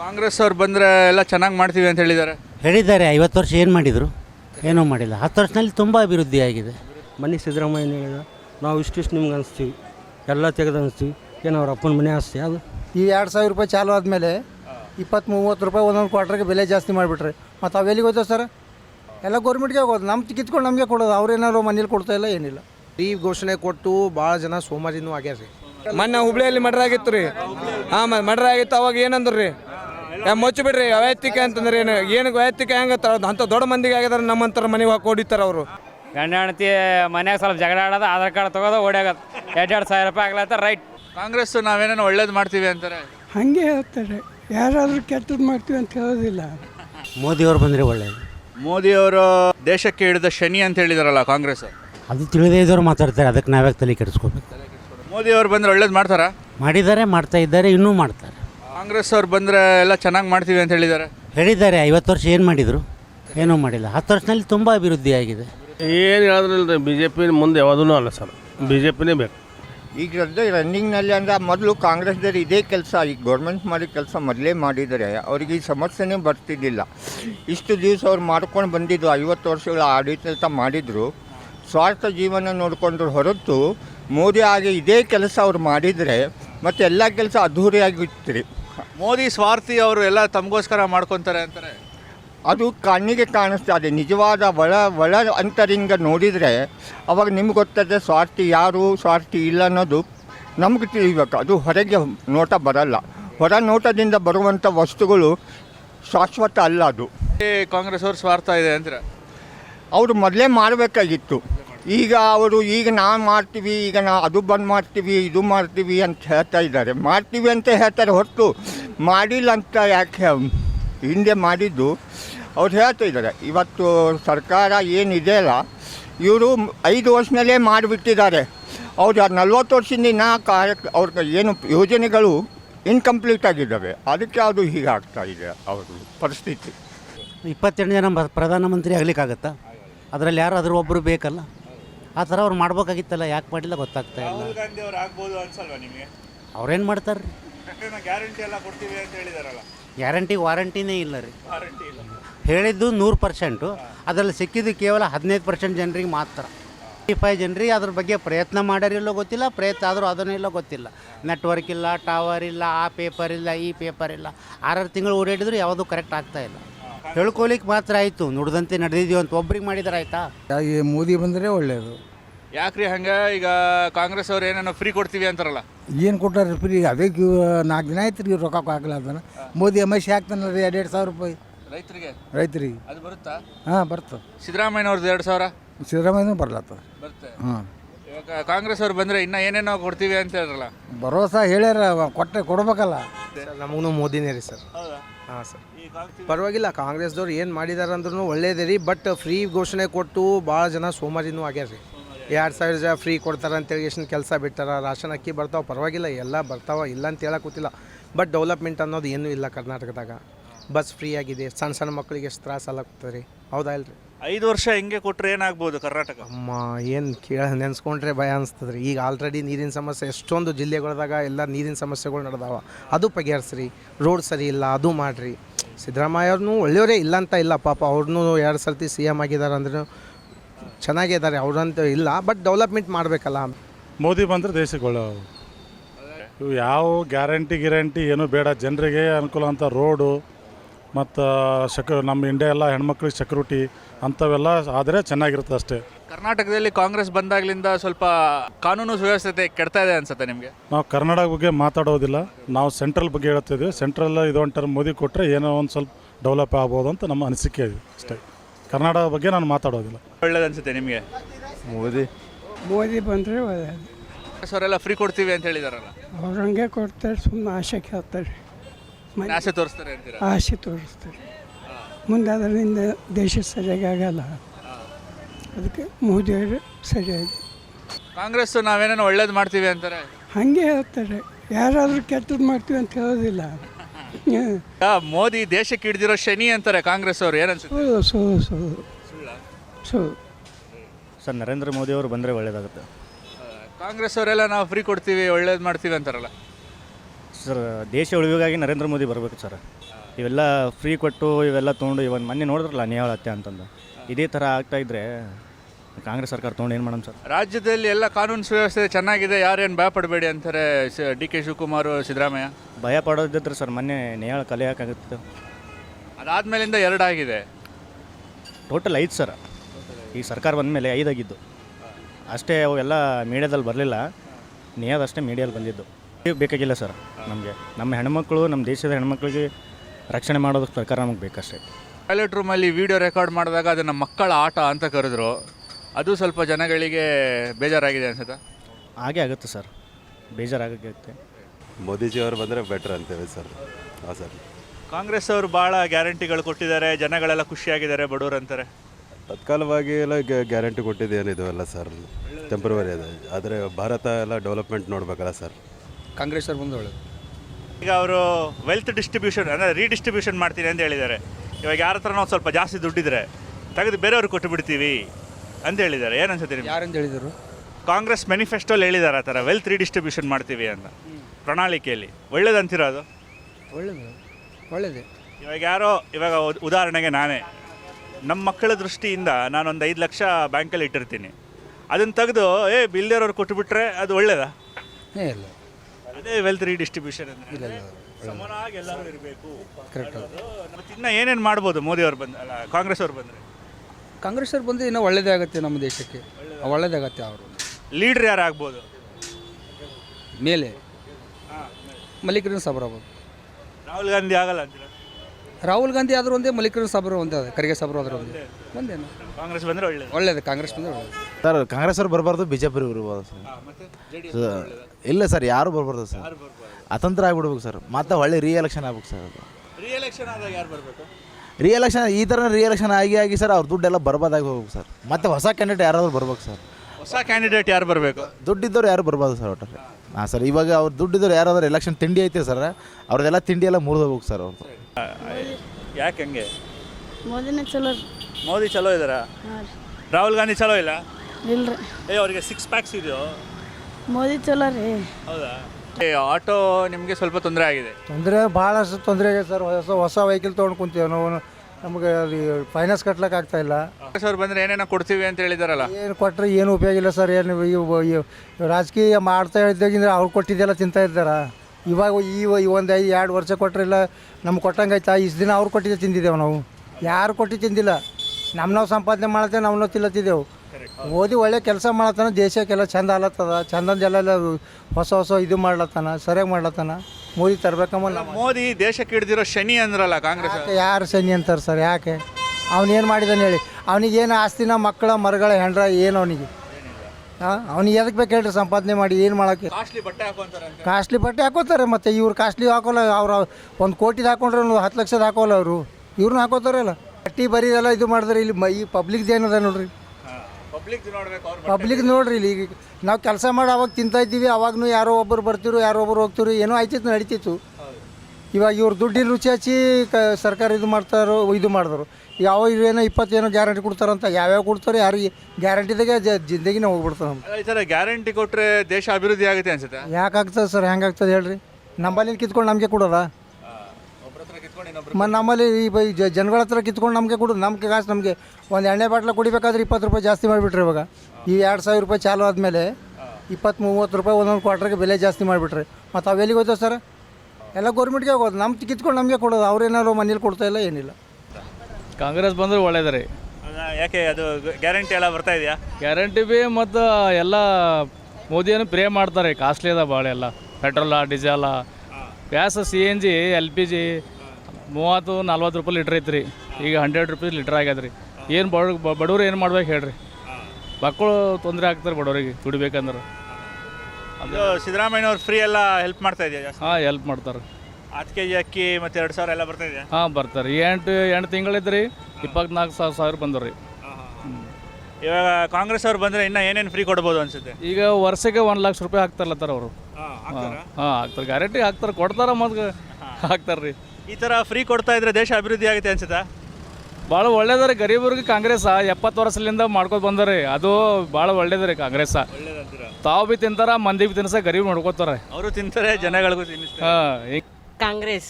ಕಾಂಗ್ರೆಸ್ ಅವ್ರು ಬಂದರೆ ಎಲ್ಲ ಚೆನ್ನಾಗಿ ಮಾಡ್ತೀವಿ ಅಂತ ಹೇಳಿದ್ದಾರೆ ಹೇಳಿದ್ದಾರೆ ಐವತ್ತು ವರ್ಷ ಏನು ಮಾಡಿದರು? ಏನೂ ಮಾಡಿಲ್ಲ. ಹತ್ತು ವರ್ಷದಲ್ಲಿ ತುಂಬ ಅಭಿವೃದ್ಧಿ ಆಗಿದೆ. ಮನೆ ಸಿದ್ದರಾಮಯ್ಯ ಹೇಳಿದ ನಾವು ಇಷ್ಟಿಷ್ಟು ನಿಮ್ಗೆ ಅನಿಸ್ತೀವಿ. ಎಲ್ಲ ತೆಗೆದು ಅನಿಸ್ತೀವಿ. ಏನು ಅವ್ರ ಅಪ್ಪನ ಮನೆ ಆಸ್ತಿ ಅದು? ಈ ಎರಡು ಸಾವಿರ ರೂಪಾಯಿ ಚಾಲು ಆದಮೇಲೆ ಇಪ್ಪತ್ತು ಮೂವತ್ತು ರೂಪಾಯಿ ಒಂದೊಂದು ಕ್ವಾರ್ಟ್ರಿಗೆ ಬೆಲೆ ಜಾಸ್ತಿ ಮಾಡಿಬಿಟ್ರೆ ಮತ್ತು ಅವೆಲ್ಲಿಗೆ ಹೋಗ್ತೇವೆ ಸರ್? ಎಲ್ಲ ಗೌರ್ಮೆಂಟ್ಗೆ ಹೋಗೋದು. ನಮ್ಮ ಕಿತ್ಕೊಂಡು ನಮಗೆ ಕೊಡೋದು. ಅವ್ರೇನಾದ್ರು ಮನೇಲಿ ಕೊಡ್ತಾ ಇಲ್ಲ ಏನಿಲ್ಲ. ಈ ಘೋಷಣೆ ಕೊಟ್ಟು ಭಾಳ ಜನ ಸೋಮಾರಿನೂ ಆಗ್ಯಾರ ರೀ ಮೊನ್ನೆ ಹುಬ್ಳಿಯಲ್ಲಿ ಮರ್ಡರ್ ಆಗಿತ್ತು ರೀ. ಹಾಂ ಮಡ್ರ ಆಗಿತ್ತು ಅವಾಗ ಏನಂದ್ರು? ರೀ ಮುಚ್ಚಿ ಬಿಡ್ರಿ ವೈಯಕ್ತಿಕ ಅಂತಂದ್ರೆ ಏನು ಏನು ವೈಯಕ್ತಿಕ ಹೆಂಗೆ ಅಂತ ದೊಡ್ಡ ಮಂದಿಗೆ ಆಗ್ಯದಾರ ನಮ್ಮಂತರ ಮನೆಗೆ ಹೋಗಿ ಹೊಡಿತಾರೆ ಅವರು. ಗಂಡ ಹೆಂಡತಿ ಮನ್ಯಾಗ ಸ್ವಲ್ಪ ಜಗಳ ಆಡೋದು ಆಧಾರ್ ಕಾರ್ಡ್ ತೊಗೋದು ಓಡ್ಯಾಗದು ಎರಡು ಎರಡು ಸಾವಿರ ರೂಪಾಯಿ ಆಗ್ಲತ್ತ ರೈಟ್. ಕಾಂಗ್ರೆಸ್ ನಾವೇನೋ ಒಳ್ಳೇದು ಮಾಡ್ತೀವಿ ಅಂತಾರೆ. ಹಂಗೆ ಹೇಳ್ತಾರೆ. ಯಾರಾದರೂ ಕೆಟ್ಟದ್ದು ಮಾಡ್ತೀವಿ ಅಂತ ಹೇಳೋದಿಲ್ಲ. ಮೋದಿಯವರು ಬಂದರೆ ಒಳ್ಳೆಯದು ಮೋದಿಯವರು ದೇಶಕ್ಕೆ ಹಿಡಿದ ಶನಿ ಅಂತ ಹೇಳಿದಾರಲ್ಲ ಕಾಂಗ್ರೆಸ್. ಅದು ತಿಳಿದೇ ಇದ್ದವ್ರು ಮಾತಾಡ್ತಾರೆ ಅದಕ್ಕೆ ನಾವ್ಯಾಕೆ ತಲೆ ಕೆಡಿಸ್ಕೋಬೇಕು. ಮೋದಿಯವರು ಬಂದರೆ ಒಳ್ಳೇದು ಮಾಡ್ತಾರಾ? ಮಾಡಿದ್ದಾರೆ ಮಾಡ್ತಾ ಇದ್ದಾರೆ ಇನ್ನೂ ಮಾಡ್ತಾರೆ. ಕಾಂಗ್ರೆಸ್ ಅವ್ರು ಬಂದರೆ ಎಲ್ಲ ಚೆನ್ನಾಗಿ ಮಾಡ್ತೀವಿ ಅಂತ ಹೇಳಿದ್ದಾರೆ ಹೇಳಿದ್ದಾರೆ ಐವತ್ತು ವರ್ಷ ಏನು ಮಾಡಿದರು? ಏನೂ ಮಾಡಿಲ್ಲ. ಹತ್ತು ವರ್ಷದಲ್ಲಿ ತುಂಬ ಅಭಿವೃದ್ಧಿ ಆಗಿದೆ. ಏನು ಹೇಳಿದ್ರಲ್ಲ ಬಿ ಜೆ ಪಿ ಮುಂದೆ ಯಾವುದೂ ಅಲ್ಲ ಸರ್. ಬಿ ಜೆ ಪಿನೇ ಬೇಕು. ಈಗ ರನ್ನಿಂಗ್ನಲ್ಲಿ ಅಂದರೆ ಮೊದಲು ಕಾಂಗ್ರೆಸ್ದವ್ರು ಇದೇ ಕೆಲಸ ಈಗ ಗೌರ್ಮೆಂಟ್ ಮಾಡಿದ ಕೆಲಸ ಮೊದಲೇ ಮಾಡಿದರೆ ಅವ್ರಿಗೆ ಈ ಸಮಸ್ಯೆನೇ ಬರ್ತಿದ್ದಿಲ್ಲ. ಇಷ್ಟು ದಿವಸ ಅವ್ರು ಮಾಡ್ಕೊಂಡು ಬಂದಿದ್ದು ಐವತ್ತು ವರ್ಷಗಳ ಆಡಳಿತ ಮಾಡಿದರು. ಸ್ವಾರ್ಥ ಜೀವನ ನೋಡಿಕೊಂಡ್ರು ಹೊರತು ಮೋದಿ ಆಗಿ ಇದೇ ಕೆಲಸ ಅವ್ರು ಮಾಡಿದರೆ ಮತ್ತು ಎಲ್ಲ ಕೆಲಸ ಅದ್ಧೂರಿಯಾಗಿತ್ತು ರೀ ಮೋದಿ ಸ್ವಾರ್ಥಿ ಅವರು ಎಲ್ಲ ತಮಗೋಸ್ಕರ ಮಾಡ್ಕೊತಾರೆ ಅಂತಾರೆ. ಅದು ಕಣ್ಣಿಗೆ ಕಾಣಿಸ್ತಾ ಇದೆ. ನಿಜವಾದ ಒಳ ಒಳ ಅಂತರಿಂಗ ನೋಡಿದರೆ ಅವಾಗ ನಿಮ್ಗೆ ಗೊತ್ತದೆ ಸ್ವಾರ್ಥಿ ಯಾರು ಸ್ವಾರ್ಥಿ ಇಲ್ಲ ಅನ್ನೋದು ನಮಗೆ ತಿಳಿಬೇಕು. ಅದು ಹೊರಗೆ ನೋಟ ಬರಲ್ಲ. ಹೊರ ನೋಟದಿಂದ ಬರುವಂಥ ವಸ್ತುಗಳು ಶಾಶ್ವತ ಅಲ್ಲ ಅದು. ಕಾಂಗ್ರೆಸ್ ಅವ್ರ ಸ್ವಾರ್ಥ ಇದೆ ಅಂದರೆ ಅವರು ಮೊದಲೇ ಮಾಡಬೇಕಾಗಿತ್ತು. ಈಗ ಅವರು, ಈಗ ನಾವು ಮಾಡ್ತೀವಿ, ಈಗ ನಾ ಅದು ಬಂದ್ ಮಾಡ್ತೀವಿ, ಇದು ಮಾಡ್ತೀವಿ ಅಂತ ಹೇಳ್ತಾ ಇದ್ದಾರೆ. ಮಾಡ್ತೀವಿ ಅಂತ ಹೇಳ್ತಾರೆ, ಹೊರತು ಮಾಡಿಲ್ಲ ಅಂತ ಯಾಕೆ ಹಿಂದೆ ಮಾಡಿದ್ದು? ಅವ್ರು ಹೇಳ್ತಾ ಇದ್ದಾರೆ, ಇವತ್ತು ಸರ್ಕಾರ ಏನಿದೆ ಅಲ್ಲ, ಇವರು ಐದು ವರ್ಷದಲ್ಲೇ ಮಾಡಿಬಿಟ್ಟಿದ್ದಾರೆ. ಅವ್ರು ನಲ್ವತ್ತು ವರ್ಷದಿಂದ ಕಾರ್ಯ ಅವ್ರ ಏನು ಯೋಜನೆಗಳು ಇನ್ಕಂಪ್ಲೀಟ್ ಆಗಿದ್ದಾವೆ. ಅದಕ್ಕೆ ಅದು ಹೀಗಾಗ್ತಾ ಇದೆ, ಅವ್ರ ಪರಿಸ್ಥಿತಿ. ಇಪ್ಪತ್ತೆಂಟು ಜನ ಪ್ರಧಾನಮಂತ್ರಿ ಆಗಲಿಕ್ಕಾಗತ್ತಾ? ಅದರಲ್ಲಿ ಯಾರಾದರೂ ಒಬ್ಬರು ಬೇಕಲ್ಲ? ಆ ಥರ ಅವ್ರು ಮಾಡ್ಬೇಕಾಗಿತ್ತಲ್ಲ ಯಾಕೆ ಮಾಡಿಲ್ಲ ಗೊತ್ತಾಗ್ತಾ ಇಲ್ಲ. ಗಾಂಧಿ ಅವ್ರು ಆಗ್ಬೋದು ಅನ್ಸಲ್ವಾ ನಿಮಗೆ? ಅವ್ರೇನು ಮಾಡ್ತಾರೆ ರೀ ಗ್ಯಾರಂಟಿ ಎಲ್ಲ ಕೊಡ್ತೀವಿ ಅಂತ ಹೇಳಿದಾರಲ್ಲ. ಗ್ಯಾರಂಟಿ ವಾರಂಟಿನೇ ಇಲ್ಲ ರೀ. ವಾರಂಟಿ ಇಲ್ಲ. ಹೇಳಿದ್ದು ನೂರು ಪರ್ಸೆಂಟು ಅದರಲ್ಲಿ ಸಿಕ್ಕಿದ್ದು ಕೇವಲ ಹದಿನೈದು ಪರ್ಸೆಂಟ್ ಜನರಿಗೆ ಮಾತ್ರ. ಫೈವ್ ಜನರಿಗೆ ಅದ್ರ ಬಗ್ಗೆ ಪ್ರಯತ್ನ ಮಾಡ್ಯಾರಿಲ್ಲೋ ಗೊತ್ತಿಲ್ಲ ಪ್ರಯತ್ನ ಆದರೂ ಇಲ್ಲೋ ಗೊತ್ತಿಲ್ಲ. ನೆಟ್ವರ್ಕ್ ಇಲ್ಲ ಟವರ್ ಇಲ್ಲ ಆ ಪೇಪರ್ ಇಲ್ಲ ಈ ಪೇಪರ್ ಇಲ್ಲ. ಆರಾರು ತಿಂಗಳು ಓಡಾಡಿದ್ರು ಯಾವುದೂ ಕರೆಕ್ಟ್ ಆಗ್ತಾ ಇಲ್ಲ. ಹೇಳ್ಕೊಲಿಕ್ಕೆ ಮಾತ್ರ ಆಯಿತು. ನುಡ್ದಂತೆ ನಡೆದಿದ್ಯೋ ಅಂತ ಒಬ್ರಿಗೆ ಮಾಡಿದ್ರೆ ಆಯ್ತಾ? ಈ ಮೋದಿ ಬಂದರೆ ಒಳ್ಳೆಯದು ಯಾಕ್ರಿ ಹಂಗೆ? ಈಗ ಕಾಂಗ್ರೆಸ್ ಅವ್ರು ಏನೇನೋ ಫ್ರೀ ಕೊಡ್ತೀವಿ ಅಂತಾರಲ್ಲ. ಏನು ಕೊಟ್ಟಾರ ಫ್ರೀ ಅದೇ ಕ್ಯೂ ನಾಲ್ಕು ದಿನ ಆಯ್ತು ರೀ ರೊಕ್ಕ ಹಾಕಲ್ಲ ಅದನ್ನು. ಮೋದಿ ಅಮೈಷಿ ಹಾಕ್ತಾನಲ್ಲ ರೀ ಎರಡು ಎರಡು ಸಾವಿರ ರೂಪಾಯಿ. ರೈತರಿಗೆ? ರೈತರಿಗೆ. ಅದು ಬರುತ್ತಾ? ಹಾಂ ಬರ್ತದೆ. ಸಿದ್ದರಾಮಯ್ಯನವ್ರದ್ದು ಎರಡು ಸಾವಿರ? ಸಿದ್ದರಾಮಯ್ಯನೂ ಬರ್ಲತ್ತ ಬರುತ್ತೆ. ಹಾಂ. ಇವಾಗ ಕಾಂಗ್ರೆಸ್ ಅವ್ರು ಬಂದರೆ ಇನ್ನೂ ಏನೇನೋ ಕೊಡ್ತೀವಿ ಅಂತ ಹೇಳಿರಲ್ಲ. ಭರೋಸಾ ಹೇಳ್ಯಾರ ಕೊಟ್ಟೆ ಕೊಡ್ಬೇಕಲ್ಲ. ನಮಗೂ ಮೋದಿನೇ ರೀ ಸರ್. ಹಾಂ ಸರ್. ಪರವಾಗಿಲ್ಲ ಕಾಂಗ್ರೆಸ್ದವ್ರು ಏನು ಮಾಡಿದಾರೆ ಅಂದ್ರೂ ಒಳ್ಳೇದೇ ರೀ ಬಟ್ ಫ್ರೀ ಘೋಷಣೆ ಕೊಟ್ಟು ಭಾಳ ಜನ ಸೋಮಾರಿನೂ ಆಗ್ಯಾರ ರೀ. ಎರಡು ಸಾವಿರ ಜನ ಫ್ರೀ ಕೊಡ್ತಾರೆ ಅಂತೇಳಿ ಎಷ್ಟು ಕೆಲಸ ಬಿಟ್ಟಾರ ರಾಷನ್ ಅಕ್ಕಿ ಬರ್ತಾವೆ ಪರವಾಗಿಲ್ಲ ಎಲ್ಲ ಬರ್ತಾವ ಇಲ್ಲ ಅಂತ ಹೇಳಕ್ಕೆ ಗೊತ್ತಿಲ್ಲ ಬಟ್ ಡೆವಲಪ್ಮೆಂಟ್ ಅನ್ನೋದು ಏನೂ ಇಲ್ಲ ಕರ್ನಾಟಕದಾಗ. ಬಸ್ ಫ್ರೀ ಆಗಿದೆ ಸಣ್ಣ ಸಣ್ಣ ಮಕ್ಕಳಿಗೆ ಎಷ್ಟು ತ್ರಾಸ ಆಗತ್ತೆ ರೀ. ಹೌದಾ ಇಲ್ರಿ? ಐದು ವರ್ಷ ಹಿಂಗೆ ಕೊಟ್ಟರೆ ಏನಾಗ್ಬೋದು ಕರ್ನಾಟಕ? ಅಮ್ಮ ಏನು ಕೇಳ ನೆನೆಸ್ಕೊಂಡ್ರೆ ಭಯ ಅನಿಸ್ತದೆ ರೀ ಈಗ ಆಲ್ರೆಡಿ ನೀರಿನ ಸಮಸ್ಯೆ ಎಷ್ಟೊಂದು ಜಿಲ್ಲೆಗಳದಾಗ ಎಲ್ಲ ನೀರಿನ ಸಮಸ್ಯೆಗಳು ನಡೆದಾವ. ಅದು ಬಗೆಹರಿಸ್ರಿ. ರೋಡ್ ಸರಿ ಇಲ್ಲ ಅದು ಮಾಡಿರಿ. ಸಿದ್ದರಾಮಯ್ಯ ಅವ್ರನ್ನೂ ಒಳ್ಳೆಯವರೇ ಇಲ್ಲ ಅಂತ ಇಲ್ಲ. ಪಾಪ ಅವ್ರನ್ನೂ ಎರಡು ಸರ್ತಿ ಸಿ ಎಂ ಆಗಿದ್ದಾರೆ ಅಂದ್ರೆ ಚೆನ್ನಾಗಿದ್ದಾರೆ. ಅವ್ರಂತ ಇಲ್ಲ. ಬಟ್ ಡೆವಲಪ್ಮೆಂಟ್ ಮಾಡಬೇಕಲ್ಲ. ಮೋದಿ ಬಂದರೆ ದೇಶಕ್ಕೆ ಒಳ್ಳೆ ಇವು ಯಾವ ಗ್ಯಾರಂಟಿ ಗ್ಯಾರಂಟಿ ಏನೂ ಬೇಡ. ಜನರಿಗೆ ಅನುಕೂಲ ಅಂತ ರೋಡು ಮತ್ತು ಸೆಕ್ ನಮ್ಮ ಇಂಡಿಯಾ ಎಲ್ಲ ಹೆಣ್ಮಕ್ಳಿಗೆ ಸೆಕ್ಯೂರಿಟಿ ಅಂಥವೆಲ್ಲ ಆದರೆ ಚೆನ್ನಾಗಿರುತ್ತೆ ಅಷ್ಟೇ. ಕರ್ನಾಟಕದಲ್ಲಿ ಕಾಂಗ್ರೆಸ್ ಬಂದಾಗಲಿಂದ ಸ್ವಲ್ಪ ಕಾನೂನು ಸುವ್ಯವಸ್ಥೆ ಕೆಡ್ತಾ ಇದೆ ಅನ್ಸುತ್ತೆ ನಿಮಗೆ? ನಾವು ಕರ್ನಾಟಕ ಬಗ್ಗೆ ಮಾತಾಡೋದಿಲ್ಲ. ನಾವು ಸೆಂಟ್ರಲ್ ಬಗ್ಗೆ ಹೇಳ್ತಿದ್ವಿ. ಸೆಂಟ್ರಲ್ ಇದೊಂದು ಟರ್ಮ್ ಮೋದಿ ಕೊಟ್ಟರೆ ಏನೋ ಒಂದು ಸ್ವಲ್ಪ ಡೆವಲಪ್ ಆಗ್ಬೋದು ಅಂತ ನಮ್ಮ ಅನಿಸಿಕೆ ಇದೆ ಅಷ್ಟೇ. ಕರ್ನಾಟಕ ಬಗ್ಗೆ ನಾನು ಮಾತಾಡೋದಿಲ್ಲ. ಒಳ್ಳೇದು ಅನ್ಸುತ್ತೆ ನಿಮಗೆ? ಮೋದಿ. ಮೋದಿ ಬಂದರೆ ಒಳ್ಳೆಯದು ಅವರೆಲ್ಲ ಫ್ರೀ ಕೊಡ್ತೀವಿ ಅಂತ ಹೇಳಿದಾರಲ್ಲ? ಅವ್ರಂಗೆ ಕೊಡ್ತಾರೆ ಸುಮ್ಮನೆ ಆಶೆ ಕೇಳ್ತಾರೆ ಆಸೆ ತೋರಿಸ್ತಾರೆ ಅಂತೀರಾ? ಆಸೆ ತೋರಿಸ್ತಾರೆ. ಮುಂದೆ ಅದರಿಂದ ದೇಶ ಸರಿಯಾಗಿ ಆಗಲ್ಲ. ಅದಕ್ಕೆ ಮೋದಿಯವರು ಸರಿಯಾಗಿ. ಕಾಂಗ್ರೆಸ್ ನಾವೇನೇನೋ ಒಳ್ಳೇದು ಮಾಡ್ತೀವಿ ಅಂತಾರೆ. ಹಾಗೆ ಹೇಳ್ತಾರೆ. ಯಾರಾದರೂ ಕೆಟ್ಟದ್ದು ಮಾಡ್ತೀವಿ ಅಂತ ಹೇಳೋದಿಲ್ಲ. ಆ, ಮೋದಿ ದೇಶಕ್ಕೆ ಹಿಡಿದಿರೋ ಶನಿ ಅಂತಾರೆ ಕಾಂಗ್ರೆಸ್ ಅವರು ಏನಂತ ಸುಳ್ಳು ಸುಳ್ಳು ಸುಳ್ಳು? ಸುಳ್ಳು ಸರ್ ನರೇಂದ್ರ ಮೋದಿ ಅವರು ಬಂದರೆ ಒಳ್ಳೆಯದಾಗುತ್ತೆ ಕಾಂಗ್ರೆಸ್ ಅವರೆಲ್ಲ ನಾವು ಫ್ರೀ ಕೊಡ್ತೀವಿ ಒಳ್ಳೇದು ಮಾಡ್ತೀವಿ ಅಂತಾರಲ್ಲ. ಸರ್ ದೇಶ ಉಳಿವಿಗಾಗಿ ನರೇಂದ್ರ ಮೋದಿ ಬರಬೇಕು ಸರ್. ಇವೆಲ್ಲ ಫ್ರೀ ಕೊಟ್ಟು ಇವೆಲ್ಲ ತೊಗೊಂಡು ಇವನ್ ಮೊನ್ನೆ ನೋಡಿದ್ರಲ್ಲ ನ್ಯಾಯ ಹತ್ಯೆ ಅಂತಂದು. ಇದೇ ಥರ ಆಗ್ತಾ ಇದ್ರೆ ಕಾಂಗ್ರೆಸ್ ಸರ್ಕಾರ ತೊಗೊಂಡು ಏನು ಮಾಡೋಣ ಸರ್? ರಾಜ್ಯದಲ್ಲಿ ಎಲ್ಲ ಕಾನೂನು ಸುವ್ಯವಸ್ಥೆ ಚೆನ್ನಾಗಿದೆ ಯಾರೇನು ಭಯ ಪಡಬೇಡಿ ಅಂತಾರೆ ಡಿ ಕೆ ಶಿವಕುಮಾರ್ ಸಿದ್ದರಾಮಯ್ಯ? ಭಯ ಪಡೋದಿದ್ರೆ ಸರ್ ಮೊನ್ನೆ ನ್ಯಾಯ ಕಲಿಯೋಕ್ಕಾಗುತ್ತೆ ಅದಾದ್ಮೇಲಿಂದ ಎರಡಾಗಿದೆ ಟೋಟಲ್ ಐದು ಸರ್. ಈ ಸರ್ಕಾರ ಬಂದ ಮೇಲೆ ಐದಾಗಿದ್ದು. ಅಷ್ಟೇ ಅವೆಲ್ಲ ಮೀಡಿಯಾದಲ್ಲಿ ಬರಲಿಲ್ಲ. ನೇಯದಷ್ಟೇ ಮೀಡಿಯಲ್ಲಿ ಬಂದಿದ್ದು. ಬೇಕಾಗಿಲ್ಲ ಸರ್ ನಮಗೆ. ನಮ್ಮ ಹೆಣ್ಮಕ್ಳು ನಮ್ಮ ದೇಶದ ಹೆಣ್ಮಕ್ಳಿಗೆ ರಕ್ಷಣೆ ಮಾಡೋದಕ್ಕೆ ಸರ್ಕಾರ ನಮಗೆ ಬೇಕಷ್ಟೇ. ಟಾಯ್ಲೆಟ್ ರೂಮಲ್ಲಿ ವಿಡಿಯೋ ರೆಕಾರ್ಡ್ ಮಾಡಿದಾಗ ಅದನ್ನು ಮಕ್ಕಳ ಆಟ ಅಂತ ಕರೆದ್ರು. ಅದು ಸ್ವಲ್ಪ ಜನಗಳಿಗೆ ಬೇಜಾರಾಗಿದೆ ಅನ್ಸುತ್ತಾ? ಹಾಗೆ ಆಗುತ್ತೆ ಸರ್. ಬೇಜಾರಾಗುತ್ತೆ. ಮೋದಿಜಿ ಅವರು ಬಂದರೆ ಬೆಟ್ರ್ ಅಂತೇವೆ ಸರ್. ಹಾಂ ಸರ್. ಕಾಂಗ್ರೆಸ್ ಅವರು ಭಾಳ ಗ್ಯಾರಂಟಿಗಳು ಕೊಟ್ಟಿದ್ದಾರೆ ಜನಗಳೆಲ್ಲ ಖುಷಿಯಾಗಿದ್ದಾರೆ ಬಡವರು ಅಂತಾರೆ. ತತ್ಕಾಲವಾಗಿ ಎಲ್ಲ ಗ್ಯಾರಂಟಿ ಕೊಟ್ಟಿದ್ದೇನಿದೆ ಅಲ್ಲ ಎಲ್ಲ ಸರ್ ಟೆಂಪ್ರವರಿ ಅದು. ಆದರೆ ಭಾರತ ಎಲ್ಲ ಡೆವಲಪ್ಮೆಂಟ್ ನೋಡಬೇಕಲ್ಲ ಸರ್. ಕಾಂಗ್ರೆಸ್ ಅವ್ರು ಬಂದು ಒಳ್ಳೇದು ಈಗ ಅವರು ವೆಲ್ತ್ ಡಿಸ್ಟ್ರಿಬ್ಯೂಷನ್ ಅಂದರೆ ರೀಡಿಸ್ಟ್ರಿಬ್ಯೂಷನ್ ಮಾಡ್ತೀನಿ ಅಂತ ಹೇಳಿದ್ದಾರೆ. ಇವಾಗ ಯಾರ ಹತ್ರ ನಾವು ಸ್ವಲ್ಪ ಜಾಸ್ತಿ ದುಡ್ಡಿದ್ರೆ ತೆಗೆದು ಬೇರೆಯವ್ರಿಗೆ ಕೊಟ್ಟು ಬಿಡ್ತೀವಿ ಅಂತ ಹೇಳಿದ್ದಾರೆ. ಏನು ಅನ್ಸುತ್ತೆ ನಿಮ್ಗೆ? ಯಾರಂತ ಹೇಳಿದರು? ಕಾಂಗ್ರೆಸ್ ಮ್ಯಾನಿಫೆಸ್ಟೋಲ್ಲಿ ಹೇಳಿದ್ದಾರೆ ಆ ಥರ ವೆಲ್ತ್ ರೀಡಿಸ್ಟ್ರಿಬ್ಯೂಷನ್ ಮಾಡ್ತೀವಿ ಅಂತ. ಪ್ರಣಾಳಿಕೆಯಲ್ಲಿ. ಒಳ್ಳೇದಂತೀರೋ ಅದು? ಒಳ್ಳೇದು. ಒಳ್ಳೇದೇ. ಇವಾಗ ಯಾರೋ ಇವಾಗ ಉದ್- ಉದಾಹರಣೆಗೆ ನಾನೇ. ನಮ್ಮ ಮಕ್ಕಳ ದೃಷ್ಟಿಯಿಂದ ನಾನೊಂದು ಐದು ಲಕ್ಷ ಬ್ಯಾಂಕಲ್ಲಿ ಇಟ್ಟಿರ್ತೀನಿ. ಅದನ್ನು ತೆಗೆದು ಏ ಬಿಲ್ದೇರವ್ರು ಕೊಟ್ಟುಬಿಟ್ರೆ ಅದು ಒಳ್ಳೇದಾ? ಏ ಇಲ್ಲ. ಅದೇ ವೆಲ್ತ್ ರೀಡಿಸ್ಟ್ರಿಬ್ಯೂಷನ್ ಅಂದ್ರೆ. ಸಮನಾಗಿ ಎಲ್ಲರೂ ಇರಬೇಕು. ಕರೆಕ್ಟ್ ಮತ್ತು ಇನ್ನು ಏನೇನು ಮಾಡ್ಬೋದು ಮೋದಿ ಅವ್ರು ಬಂದ ಅಲ್ಲ ಕಾಂಗ್ರೆಸ್ ಅವ್ರು ಬಂದರೆ? ಕಾಂಗ್ರೆಸ್ ಅವ್ರು ಬಂದು ಇನ್ನೂ ಒಳ್ಳೇದೇ ಆಗುತ್ತೆ ನಮ್ಮ ದೇಶಕ್ಕೆ. ಒಳ್ಳೇದಾಗತ್ತೆ ಅವರು. ಲೀಡ್ರ್ ಯಾರು ಆಗ್ಬೋದು? ಮೇಲೆ. ಮಲ್ಲಿಕಾರ್ಜುನ ಸಾಬ್ರ ಆಗ್ಬೋದು. ರಾಹುಲ್ ಗಾಂಧಿ ಆಗಲ್ಲ ಅಂತೀರ? ರಾಹುಲ್ ಗಾಂಧಿ ಆದರೂ ಒಂದೇ ಮಲ್ಲಿಕಾರ್ಜುನ ಸಾಬ್ರು ಒಂದೇ ಅದ ಖರ್ಗೆ ಸಾಬ್ರು ಆದರೂ ಒಂದೇ. ಒಂದೇನು ಕಾಂಗ್ರೆಸ್ ಬಂದರೆ ಒಳ್ಳೇದು. ಒಳ್ಳೇದು ಕಾಂಗ್ರೆಸ್ ಬಂದರೆ ಒಳ್ಳೇದು. ಸರ್ ಕಾಂಗ್ರೆಸ್ ಅವ್ರು ಬರಬಾರ್ದು ಬಿ ಜೆ ಪಿ ಇರ್ಬೋದು ಸರ್ ಇಲ್ಲ ಸರ್ ಯಾರು ಬರಬಾರ್ದು ಸರ್. ಅತಂತ್ರ ಆಗಿಬಿಡ್ಬೇಕು ಸರ್. ಮತ್ತೆ ಒಳ್ಳೆ ರೀ ಎಲೆಕ್ಷನ್ ಆಗ್ಬೇಕು ಸರ್ ಅದು. ರೀ ಎಲೆಕ್ಷನ್ ಆದಾಗ ಯಾರು ಬರಬೇಕು? ರೀ ಎಲೆಕ್ಷನ್ ಈ ಥರ ರೀ ಎಲೆಕ್ಷನ್ ಆಗಿ ಆಗಿ ಸರ್ ಅವ್ರ ದುಡ್ಡೆಲ್ಲ ಬರ್ಬಾದಾಗಿ ಹೋಗ್ಬೇಕು ಸರ್. ಮತ್ತೆ ಹೊಸ ಕ್ಯಾಂಡಿಡೇಟ್ ಯಾರಾದ್ರೂ ಬರ್ಬೇಕು ಸರ್. ಹೊಸ ಕ್ಯಾಂಡಿಡೇಟ್ ಯಾರು ಬರಬೇಕು? ದುಡ್ಡಿದ್ದವ್ರು ಯಾರು ಬರ್ಬಾರ್ದು ಸರ್ ಒಟ್ಟಾರೆ? ಹಾಂ ಸರ್ ಇವಾಗ ಅವ್ರು ದುಡ್ಡಿದ್ದವ್ರು ಯಾರಾದ್ರೂ ಎಲೆಕ್ಷನ್ ತಿಂಡಿ ಐತೆ ಸರ್ ಅವ್ರದ್ದೆಲ್ಲ ತಿಂಡಿ ಎಲ್ಲ ಮುರಿದು ಹೋಗ್ಬೇಕು ಸರ್ ಅವ್ರದ್ದು ಯಾಕೆ ಹಂಗೆ? ಮೋದಿನ ಚಲೋ ಮೋದಿ ಚಲೋ ಇದಾರ ರಾಹುಲ್ ಗಾಂಧಿ ಚಲೋ ಇಲ್ಲ? ಇಲ್ರಿ ಏ ಅವರಿಗೆ ಸಿಕ್ಸ್ ಪ್ಯಾಕ್ಸ್ ಇದೆಯೋ? ಮೋದಿ ಚಲೋ ರೀ. ಹೌದಾ? ಏ ಆಟೋ ನಿಮಗೆ ಸ್ವಲ್ಪ ತೊಂದರೆ ಆಗಿದೆ. ತೊಂದರೆ ಭಾಳಷ್ಟು ತೊಂದರೆ ಆಗಿದೆ ಸರ್. ಹೊಸ ಹೊಸ ವೆಹಿಕಲ್ ತೊಗೊಂಡು ಕುಂತೀವಿ ನಾವು. ನಮಗೆ ಅದು ಫೈನಾನ್ಸ್ ಕಟ್ಲಿಕ್ಕೆ ಆಗ್ತಾ ಇಲ್ಲ. ಸರ್ ಬಂದರೆ ಏನೇನೋ ಕೊಡ್ತೀವಿ ಅಂತ ಹೇಳಿದಾರಲ್ಲ? ಏನು ಕೊಟ್ಟರೆ ಏನು ಉಪಯೋಗ ಇಲ್ಲ ಸರ್. ಏನು ಇವು ಇವು ರಾಜಕೀಯ ಮಾಡ್ತಾ ಇದ್ದಾಗಿಂದ್ರೆ ಅವ್ರು ಕೊಟ್ಟಿದ್ದೆಲ್ಲ ತಿಂತಾ ಇದ್ದಾರ? ಇವಾಗ ಈ ಒಂದು ಐದು ಎರಡು ವರ್ಷ ಕೊಟ್ಟರಿಲ್ಲ ನಮ್ಗೆ ಕೊಟ್ಟಂಗೆ ಆಯ್ತಾ ಇಷ್ಟು ದಿನ ಅವ್ರು ಕೊಟ್ಟಿದ್ದೆ ತಿಂದಿದ್ದೇವೆ ನಾವು. ಯಾರು ಕೊಟ್ಟು ತಿಂದಿಲ್ಲ. ನಮ್ಮ ನಾವು ಸಂಪಾದನೆ ಮಾಡತ್ತೆ ನಾವು ನಾವು ತಿಲ್ಲತ್ತಿದ್ದೆವು. ಓದಿ ಒಳ್ಳೆ ಕೆಲಸ ಮಾಡತ್ತಾನ ದೇಶಕ್ಕೆಲ್ಲ ಚಂದ ಆಲತ್ತದ ಚಂದಂದೆಲ್ಲ ಹೊಸ ಹೊಸ ಇದು ಮಾಡ್ಲತ್ತಾನ ಸರಿಯಾಗಿ ಮಾಡ್ಲತ್ತಾನ. ಮೋದಿ ತರ್ಬೇಕಮ್ಮ ಮೋದಿ ದೇಶಕ್ಕೆ ಹಿಡ್ದಿರೋ ಶನಿ ಅಂದ್ರಲ್ಲ ಕಾಂಗ್ರೆಸ್. ಯಾರು ಶನಿ ಅಂತಾರೆ ಸರ್ ಯಾಕೆ? ಅವನೇನು ಮಾಡಿದಾನೆ ಹೇಳಿ. ಅವನಿಗೇನು ಆಸ್ತಿನ ಮಕ್ಕಳ ಮರಗಳ ಹೆಂಡ್ರ ಏನು ಅವನಿಗೆ? ಅವ್ನಿಗೆ ಎದಕ್ಕೆ ಬೇಕು ಹೇಳ್ರಿ ಸಂಪಾದನೆ ಮಾಡಿ ಏನು ಮಾಡೋಕ್ಕೆ? ಕಾಸ್ಟ್ಲಿ ಬಟ್ಟೆ ಹಾಕೊಂತಾರೆ ಕಾಸ್ಟ್ಲಿ ಬಟ್ಟೆ ಹಾಕೋತಾರೆ ಮತ್ತು ಇವ್ರು ಕಾಸ್ಟ್ಲಿ ಹಾಕೋಲ್ಲ ಅವ್ರು ಒಂದು ಕೋಟಿದು ಹಾಕೊಂಡ್ರೆ ಒಂದು ಹತ್ತು ಲಕ್ಷದ ಹಾಕೋಲ್ಲ ಅವರು. ಇವ್ರನ್ನ ಹಾಕೋತಾರಲ್ಲ ಬಟ್ಟಿ ಬರೀದೆಲ್ಲ ಇದು ಮಾಡಿದ್ರೆ ಇಲ್ಲಿ ಮ ಈ ಪಬ್ಲಿಕ್ದು ಏನದ ನೋಡ್ರಿ? ಪಬ್ಲಿಕ್ ನೋಡ್ಬೇಕು ಅವ್ರು ಪಬ್ಲಿಕ್ ನೋಡ್ರಿ ಇಲ್ಲಿ. ಈಗ ನಾವು ಕೆಲಸ ಮಾಡಿ ಅವಾಗ ತಿಂತಾ ಇದ್ದೀವಿ ಅವಾಗೂ ಯಾರೋ ಒಬ್ಬರು ಬರ್ತಿರು ಯಾರೋ ಒಬ್ಬರು ಹೋಗ್ತಿರು ಏನೋ ಆಯ್ತಿತ್ತು ನಡೀತಿತ್ತು. ಇವಾಗ ಇವ್ರು ದುಡ್ಡಿನ ರುಚಿ ಹಚ್ಚಿ ಕ ಸರ್ಕಾರ ಇದು ಮಾಡ್ತಾರೋ ಇದು ಮಾಡಿದ್ರು. ಯಾವ ಇವೇನೋ ಇಪ್ಪತ್ತೇನೋ ಗ್ಯಾರಂಟಿ ಕೊಡ್ತಾರಂತ ಯಾವ್ಯಾವ ಕೊಡ್ತಾರೆ ಯಾರಿಗೆ ಗ್ಯಾರಂಟಿದಾಗೆ ಜ ಜಿಂದಗಿನೇ ಹೋಗ್ಬಿಡ್ತಾರೆ ನಮ್ಮ ಅಲ್ಲ, ಈ ಥರ ಗ್ಯಾರಂಟಿ ಕೊಟ್ಟರೆ ದೇಶ ಅಭಿವೃದ್ಧಿ ಆಗುತ್ತೆ ಅನ್ಸುತ್ತೆ? ಯಾಕೆ ಆಗ್ತದೆ ಸರ್ ಹೆಂಗೆ ಆಗ್ತದೆ ಹೇಳ್ರಿ. ನಮ್ಮಲ್ಲಿ ಕಿತ್ಕೊಂಡು ನಮಗೆ ಕೊಡೋದ? ಮತ್ತು ನಮ್ಮಲ್ಲಿ ಈ ಬೈ ಜ- ಜನಗಳ ಹತ್ರ ಕಿತ್ಕೊಂಡು ನಮಗೆ ಕೊಡೋದು ನಮಗೆ ಕಾಸು ನಮಗೆ. ಒಂದು ಎಣ್ಣೆ ಬಾಟ್ಲ ಕುಡಿಬೇಕಾದ್ರೆ ಇಪ್ಪತ್ತು ರೂಪಾಯಿ ಜಾಸ್ತಿ ಮಾಡಿಬಿಟ್ರಿ ಇವಾಗ. ಈ ಎರಡು ಸಾವಿರ ರೂಪಾಯಿ ಚಾಲು ಆದಮೇಲೆ ಇಪ್ಪತ್ತು ಮೂವತ್ತು ರೂಪಾಯಿ ಒಂದೊಂದು ಕ್ವಾರ್ಟರ್ಗೆ ಬೆಲೆ ಜಾಸ್ತಿ ಮಾಡಿಬಿಟ್ರಿ. ಮತ್ತು ಅವೆಲ್ಲಿಗೆ ಹೋಯ್ತಾವೆ ಸರ್? ಎಲ್ಲ ಗೌರ್ಮೆಂಟ್ಗೆ ಹೋಗೋದು. ನಮ್ಮ ಕಿತ್ಕೊಂಡು ನಮಗೆ ಕೊಡೋದು. ಅವ್ರೇನಾದ್ರು ಮನೇಲಿ ಕೊಡ್ತಾ ಇಲ್ಲ ಏನಿಲ್ಲ. ಕಾಂಗ್ರೆಸ್ ಬಂದ್ರೆ ಒಳ್ಳೇದು ರೀ. ಯಾಕೆ ಅದು ಗ್ಯಾರಂಟಿ ಎಲ್ಲ ಬರ್ತಾ ಇದೆಯಾ? ಗ್ಯಾರಂಟಿ ಬಿ ಮತ್ತು ಎಲ್ಲ ಮೋದಿಯನ್ನು ಪ್ರೇ ಮಾಡ್ತಾರೆ. ಕಾಸ್ಟ್ಲಿ ಅದ ಭಾಳ ಎಲ್ಲ. Petrol diesel gas C N G L P G ಮೂವತ್ತು ನಲ್ವತ್ತು ರೂಪಾಯಿ ಲೀಟ್ರ್ ಐತ್ರಿ. ಈಗ ಹಂಡ್ರೆಡ್ ರುಪೀಸ್ ಲೀಟ್ರ್ ಆಗ್ಯದ ರೀ ಏನು ಬಡ ಬಡವ್ರು ಏನು ಮಾಡ್ಬೇಕು ಹೇಳ್ರಿ. ಮಕ್ಕಳು ತೊಂದರೆ ಆಗ್ತಾರೆ ಬಡವರಿಗೆ ದುಡಿಬೇಕಂದ್ರೆ. ಅದು ಸಿದ್ದರಾಮಯ್ಯನವ್ರು ಫ್ರೀ ಎಲ್ಲ ಹೆಲ್ಪ್ ಮಾಡ್ತಾ ಇದೆಯಾ ಜಾಸ್ತಿ? ಹಾಂ ಹೆಲ್ಪ್ ಮಾಡ್ತಾರೆ. ಹತ್ತು ಕೆ ಜಿ ಅಕ್ಕಿ ಮತ್ತು ಎರಡು ಸಾವಿರ ಎಲ್ಲ ಬರ್ತಾ ಇದೆಯಾ? ಹಾಂ ಬರ್ತಾರೆ. ಎಂಟು ಎಂಟು ತಿಂಗಳಿದ್ರಿ ಇಪ್ಪತ್ನಾಲ್ಕು ಸಾವಿರ ಸಾವಿರ ಬಂದವ್ರಿ. ಇವಾಗ ಕಾಂಗ್ರೆಸ್ ಅವ್ರು ಬಂದರೆ ಇನ್ನೂ ಏನೇನು ಫ್ರೀ ಕೊಡ್ಬೋದು ಅನ್ಸುತ್ತೆ? ಈಗ ವರ್ಷಕ್ಕೆ ಒಂದು ಲಕ್ಷ ರೂಪಾಯಿ ಹಾಕ್ತಾರಲ್ಲತ್ತಾರ ಅವರು. ಹಾಂ ಹಾಕ್ತಾರೆ? ಗ್ಯಾರಂಟಿ ಹಾಕ್ತಾರೆ. ಕೊಡ್ತಾರ ಮೊದ್ಲು ಹಾಕ್ತಾರೆ ರೀ ಈ ಥರ ಫ್ರೀ ಕೊಡ್ತಾ ಇದ್ರೆ ದೇಶ ಅಭಿವೃದ್ಧಿ ಆಗುತ್ತೆ ಅನ್ಸುತ್ತಾ? ಭಾಳ ಒಳ್ಳೇದ್ರಿ ಗರೀಬರಿಗೆ ಕಾಂಗ್ರೆಸ್ ಎಪ್ಪತ್ತು ವರ್ಷದಿಂದ ಮಾಡ್ಕೊತ ಬಂದ್ರಿ. ಅದು ಭಾಳ ಒಳ್ಳೇದ್ರಿ ಕಾಂಗ್ರೆಸ್ ತಾವು ಬಿ ತಿಂತಾರ ಮಂದಿ ಬಿ ತಿನ್ಸ ಗರೀಬ್ ನೋಡ್ಕೋತಾರೆ. ಅವರು ತಿಂತಾರೆ ಜನಗಳಿಗೂ ಕಾಂಗ್ರೆಸ್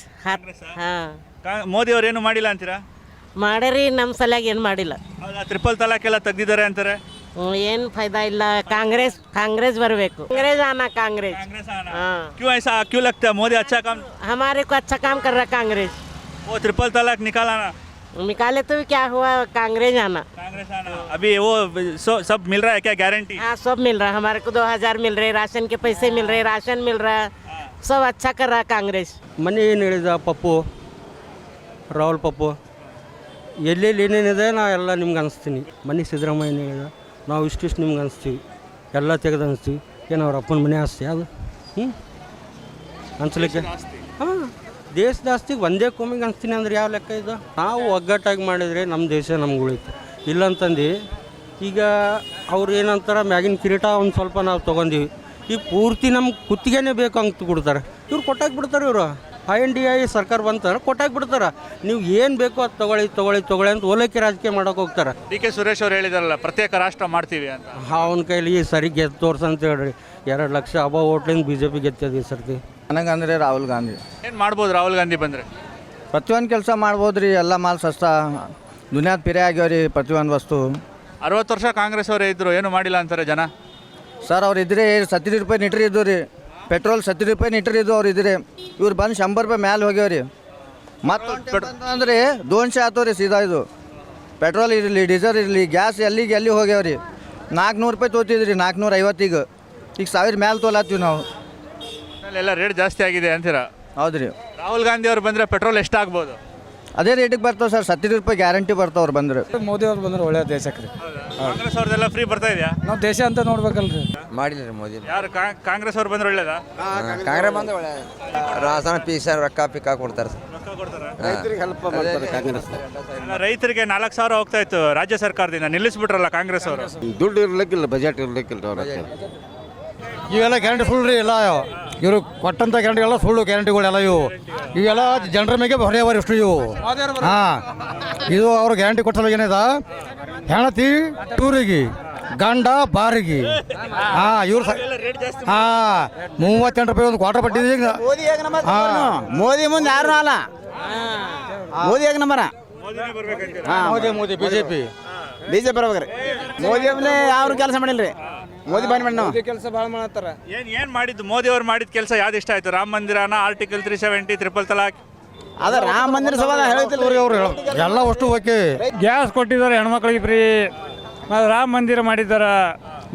ಮೋದಿ ಅವ್ರು ಏನು ಮಾಡಿಲ್ಲ ಅಂತೀರಾ? ಮಾಡರಿ ನಮ್ಮ ಸಲಾಗಿ ಏನು ಮಾಡಿಲ್ಲ. ತ್ರಿಪಲ್ ತಲಾಕ್ ಎಲ್ಲ ತೆಗ್ದಿದ್ದಾರೆ ಅಂತಾರೆ? ಏನು ಫಾಯ್ದಾ ಇಲ್ಲ. ಕಾಂಗ್ರೆಸ್ ಕಾಂಗ್ರೆಸ್ ಬರಬೇಕು. ಕಾಂಗ್ರೆಸ್ ಆನ ಕಾಂಗ್ರೆಸ್. ಕ್ಯೂ ಐಸಾ ಕ್ಯೂ ಲಗ್ತಾ? ಮೋದಿ ಅಚ್ಚಾ ಕಾಮ್? ಹಮಾರಿ ಕೋ ಅಚ್ಚಾ ಕಾಮ್ ಕರ್ ಕಾಂಗ್ರೆಸ್. ಓ ತ್ರಿಪಲ್ ತಲಾಕ್ ನಿಕಾಲಾನಾ निकाला ना निकाले तो भी क्या हुआ कांग्रेस आना कांग्रेस आना अभी वो सो, सब मिल रहा है क्या गारंटी हाँ सब मिल रहा है हमारे को दो हजार मिल रहे राशन के पैसे मिल रहे राशन मिल रहा है सब अच्छा कर रहा है कांग्रेस ಮೊನ್ನೆ ಏನು ಹೇಳಿದ ಪಪ್ಪು ರಾಹುಲ್ ಪಪ್ಪು ಎಲ್ಲೆಲ್ಲಿ ಏನೇನಿದೆ ನಾ ಎಲ್ಲ ನಿಮ್ಗೆ ಅನಿಸ್ತೀನಿ ಮನೆ ಸಿದ್ದರಾಮಯ್ಯ ಏನು ಹೇಳಿದ ನಾವು ಇಷ್ಟಿಷ್ಟು ನಿಮ್ಗೆ ಅನಿಸ್ತೀವಿ ಎಲ್ಲ ತೆಗೆದು ಅನಿಸ್ತೀವಿ ಏನು ಅವ್ರ ಅಪ್ಪನ ಮನೆ ಆಸ್ತಿ ಅದು ಹ್ಞೂ ಅನ್ಸ್ಲಿಕ್ಕೆ ಹಾಂ ದೇಶದ ಆಸ್ತಿಗೆ ಒಂದೇ ಕೋಮಿಗೆ ಅನಿಸ್ತೀನಿ ಅಂದ್ರೆ ಯಾವ ಲೆಕ್ಕ ಇದು? ನಾವು ಒಗ್ಗಟ್ಟಾಗಿ ಮಾಡಿದರೆ ನಮ್ಮ ದೇಶ ನಮ್ಗೆ ಉಳಿತು ಇಲ್ಲಂತಂದು ಈಗ ಅವ್ರು ಏನಂತಾರೆ ಮ್ಯಾಗಿನ ಕಿರೀಟ ಒಂದು ಸ್ವಲ್ಪ ನಾವು ತೊಗೊಂಡಿವಿ. ಈ ಪೂರ್ತಿ ನಮ್ಗೆ ಕುತ್ತಿಗೆನೇ ಬೇಕು ಅಂತ ಕೊಡ್ತಾರೆ. ಇವ್ರು ಕೊಟ್ಟಾಗಿ ಬಿಡ್ತಾರೆ ಇವರು. ಐ ಎನ್ ಡಿ ಐ ಸರ್ಕಾರ ಬಂತಾರೆ ಕೊಟ್ಟಾಗಿ ಬಿಡ್ತಾರೆ. ನೀವು ಏನು ಬೇಕೋ ಅದು ತೊಗೊಳ್ಳಿ ತೊಗೊಳ್ಳಿ ತೊಗೊಳ್ಳಿ ಅಂತ ಓಲೈಕೆ ರಾಜಕೀಯ ಮಾಡೋಕೆ ಹೋಗ್ತಾರೆ. ಡಿ ಕೆ ಸುರೇಶ್ ಅವ್ರು ಹೇಳಿದಾರಲ್ಲ ಪ್ರತ್ಯೇಕ ರಾಷ್ಟ್ರ ಮಾಡ್ತೀವಿ ಅಂತ. ಅವನ ಕೈಲಿ ಈ ಸರಿ ಗೆದ್ದು ತೋರ್ಸಂತ ಹೇಳ್ರಿ. ಎರಡು ಲಕ್ಷ ಅಬ ಓಟ್ಲಿಂದ ಬಿ ಜೆ ಪಿ ಗೆದ್ದದ ಈ ಸರ್ತಿ. ನನಗಂದ್ರೆ ರಾಹುಲ್ ಗಾಂಧಿ. ಏನು ಮಾಡ್ಬೋದು ರಾಹುಲ್ ಗಾಂಧಿ ಬಂದರೆ? ಪ್ರತಿಯೊಂದು ಕೆಲಸ ಮಾಡ್ಬೋದು ರೀ ಎಲ್ಲ ಮಾಲ್ ಸಸ್ತಾ. ದುನಿಯಾದ ಪಿರೆ ಆಗ್ಯಾವ ರೀ ಪ್ರತಿಯೊಂದು ವಸ್ತು. ಅರವತ್ತು ವರ್ಷ ಕಾಂಗ್ರೆಸ್ ಅವರೇ ಇದ್ದರು ಏನು ಮಾಡಿಲ್ಲ ಅಂತಾರೆ ಜನ? ಸರ್ ಅವ್ರು ಇದ್ರೆ ಸತ್ತಿ ರೂಪಾಯಿ ನಿಟ್ರಿ ಇದ್ದು ರೀ ಪೆಟ್ರೋಲ್ ಸತ್ತಿ ರೂಪಾಯಿ ನಿಟ್ರಿ ಇದ್ದು ಅವ್ರು ಇದ್ರೆ. ಇವ್ರು ಬಂದು ಶಂಬರ್ ರೂಪಾಯಿ ಮ್ಯಾಲೆ ಹೋಗ್ಯಾವ ರೀ ಮತ್ತು ಅಂದ್ರೆ ದೋನ್ಶೆ ಆಯ್ತು ರೀ ಸೀದಾ ಇದು. ಪೆಟ್ರೋಲ್ ಇರಲಿ ಡೀಸೆಲ್ ಇರಲಿ ಗ್ಯಾಸ್ ಎಲ್ಲಿಗೆ ಎಲ್ಲಿ ಹೋಗ್ಯಾವ ರೀ ನಾಲ್ಕುನೂರು ರೂಪಾಯಿ ತೋತಿದ್ರಿ ನಾಲ್ಕುನೂರ ಐವತ್ತಿಗೆ ಈಗ ಸಾವಿರ ಮ್ಯಾಲೆ ತೋಲಾತೀವಿ ನಾವು. ಎಲ್ಲ ರೇಟ್ ಜಾಸ್ತಿ ಆಗಿದೆ ಅಂತೀರಾ? ಹೌದು ರೀ. ರಾಹುಲ್ ಗಾಂಧಿ ಅವ್ರು ಬಂದರೆ ಪೆಟ್ರೋಲ್ ಎಷ್ಟಾಗ್ಬೋದು ಅದೇ ರೇಟಿಗೆ ಬರ್ತಾವೆ ಸರ್ ಸತ್ತಿ ರೂಪಾಯಿ ಗ್ಯಾರಂಟಿ ಬರ್ತಾವ್ರು ಅವ್ರು ಬಂದ್ರೆ. ಮೋದಿ ಅವ್ರು ಬಂದ್ರೆ ಒಳ್ಳೆ ದೇಶಕ್ಕೆ ರೀ. ಕಾಂಗ್ರೆಸ್ ಅವ್ರದ್ದೆಲ್ಲ ಫ್ರೀ ಬರ್ತಾ ಇದೆಯಾ? ನಾವು ದೇಶ ಅಂತ ನೋಡ್ಬೇಕಲ್ರಿ. ಮಾಡಿಲ್ಲ ರೀ ಮೋದಿ. ಯಾರು ಕಾ- ಕಾಂಗ್ರೆಸ್ ಅವ್ರು ಬಂದ್ರೆ ಒಳ್ಳೇದಾ? ಕಾಂಗ್ರೆಸ್ ಬಂದ್ರೆ ಒಳ್ಳೆ ರಾಸನ ಪೀಸ ರೊಕ್ಕ ಪಿಕ್ಕ ಕೊಡ್ತಾರೆ ಸರ್. ರೈತರಿಗೆ ಹೆಲ್ಪ್ ಮಾಡ್ತಾರೆ ಕಾಂಗ್ರೆಸ್. ಅಲ್ಲ, ರೈತರಿಗೆ ನಾಲ್ಕು ಸಾವಿರ ಹೋಗ್ತಾ ಇತ್ತು ರಾಜ್ಯ ಸರ್ಕಾರದಿಂದ ನಿಲ್ಲಿಸ್ಬಿಟ್ರಲ್ಲ ಕಾಂಗ್ರೆಸ್ ಅವರು? ದುಡ್ಡು ಇರ್ಲಿಕ್ಕಿಲ್ಲ ಬಜೆಟ್ ಇರ್ಲಿಕ್ಕಿಲ್ಲ ಅವ್ರ ಹತ್ರ. ಇವೆಲ್ಲ ಗ್ಯಾರಂಟಿ ಸುಳ್ಳು ರೀ ಎಲ್ಲ. ಇವರು ಕೊಟ್ಟಂಥ ಗ್ಯಾರಂಟಿಗೆಲ್ಲ ಸುಳ್ಳು ಗ್ಯಾರಂಟಿಗಳೆಲ್ಲ ಇವು. ಇವೆಲ್ಲ ಜನರ ಮೇಲೆ ಹೊರೆಯವರು ಇಷ್ಟು ಇವು. ಹಾಂ. ಇದು ಅವರು ಗ್ಯಾರಂಟಿ ಕೊಟ್ಟಲ್ಲ ಏನಿದೆ? ಹೆಣತಿ ಟೂರಿಗೆ ಗಂಡ ಬಾರಿಗೆ. ಹಾಂ ಇವ್ರು ಹಾಂ. ಮೂವತ್ತೆಂಟು ರೂಪಾಯಿ ಒಂದು ಕ್ವಾರ್ಟರ್ ಪಟ್ಟಿದ್ದೀಗ ಹಾಂ. ಮೋದಿ ಮುಂದೆ ಯಾರು ಅಲ್ಲ? ಮೋದಿ ಹೇಗೆ number Modi Modi B J P B J P ಬರ್ಬೇಕ್ರಿ. Modi ಒಬ್ಬನೇ ಯಾರು ಕೆಲಸ ಮಾಡಿಲ್ಲ ರೀ ಮೋದಿ ಬಾನಿ ಮಾಡಿ ನಾವು. ಕೆಲಸ ಭಾಳ ಮಾಡತ್ತಾರ. ಏನು ಏನು ಮಾಡಿದ್ದು? ಮೋದಿ ಅವ್ರು ಮಾಡಿದ ಕೆಲಸ ಯಾವ್ದು ಇಷ್ಟ ಆಯ್ತು? Rama ಮಂದಿರನ article three seventy triple talaq. ಅದ ರಾಮ ಮಂದಿರ ಸಭಾ ಹೇಳ್ತಿಲ್ಲ ಅವ್ರು ಎಲ್ಲ ಅಷ್ಟು ಓಕೆ. ಗ್ಯಾಸ್ ಕೊಟ್ಟಿದ್ದಾರೆ ಹೆಣ್ಮಕ್ಳಿಗೆ ಫ್ರೀ ಮತ್ತು ರಾಮ ಮಂದಿರ ಮಾಡಿದ್ದಾರೆ.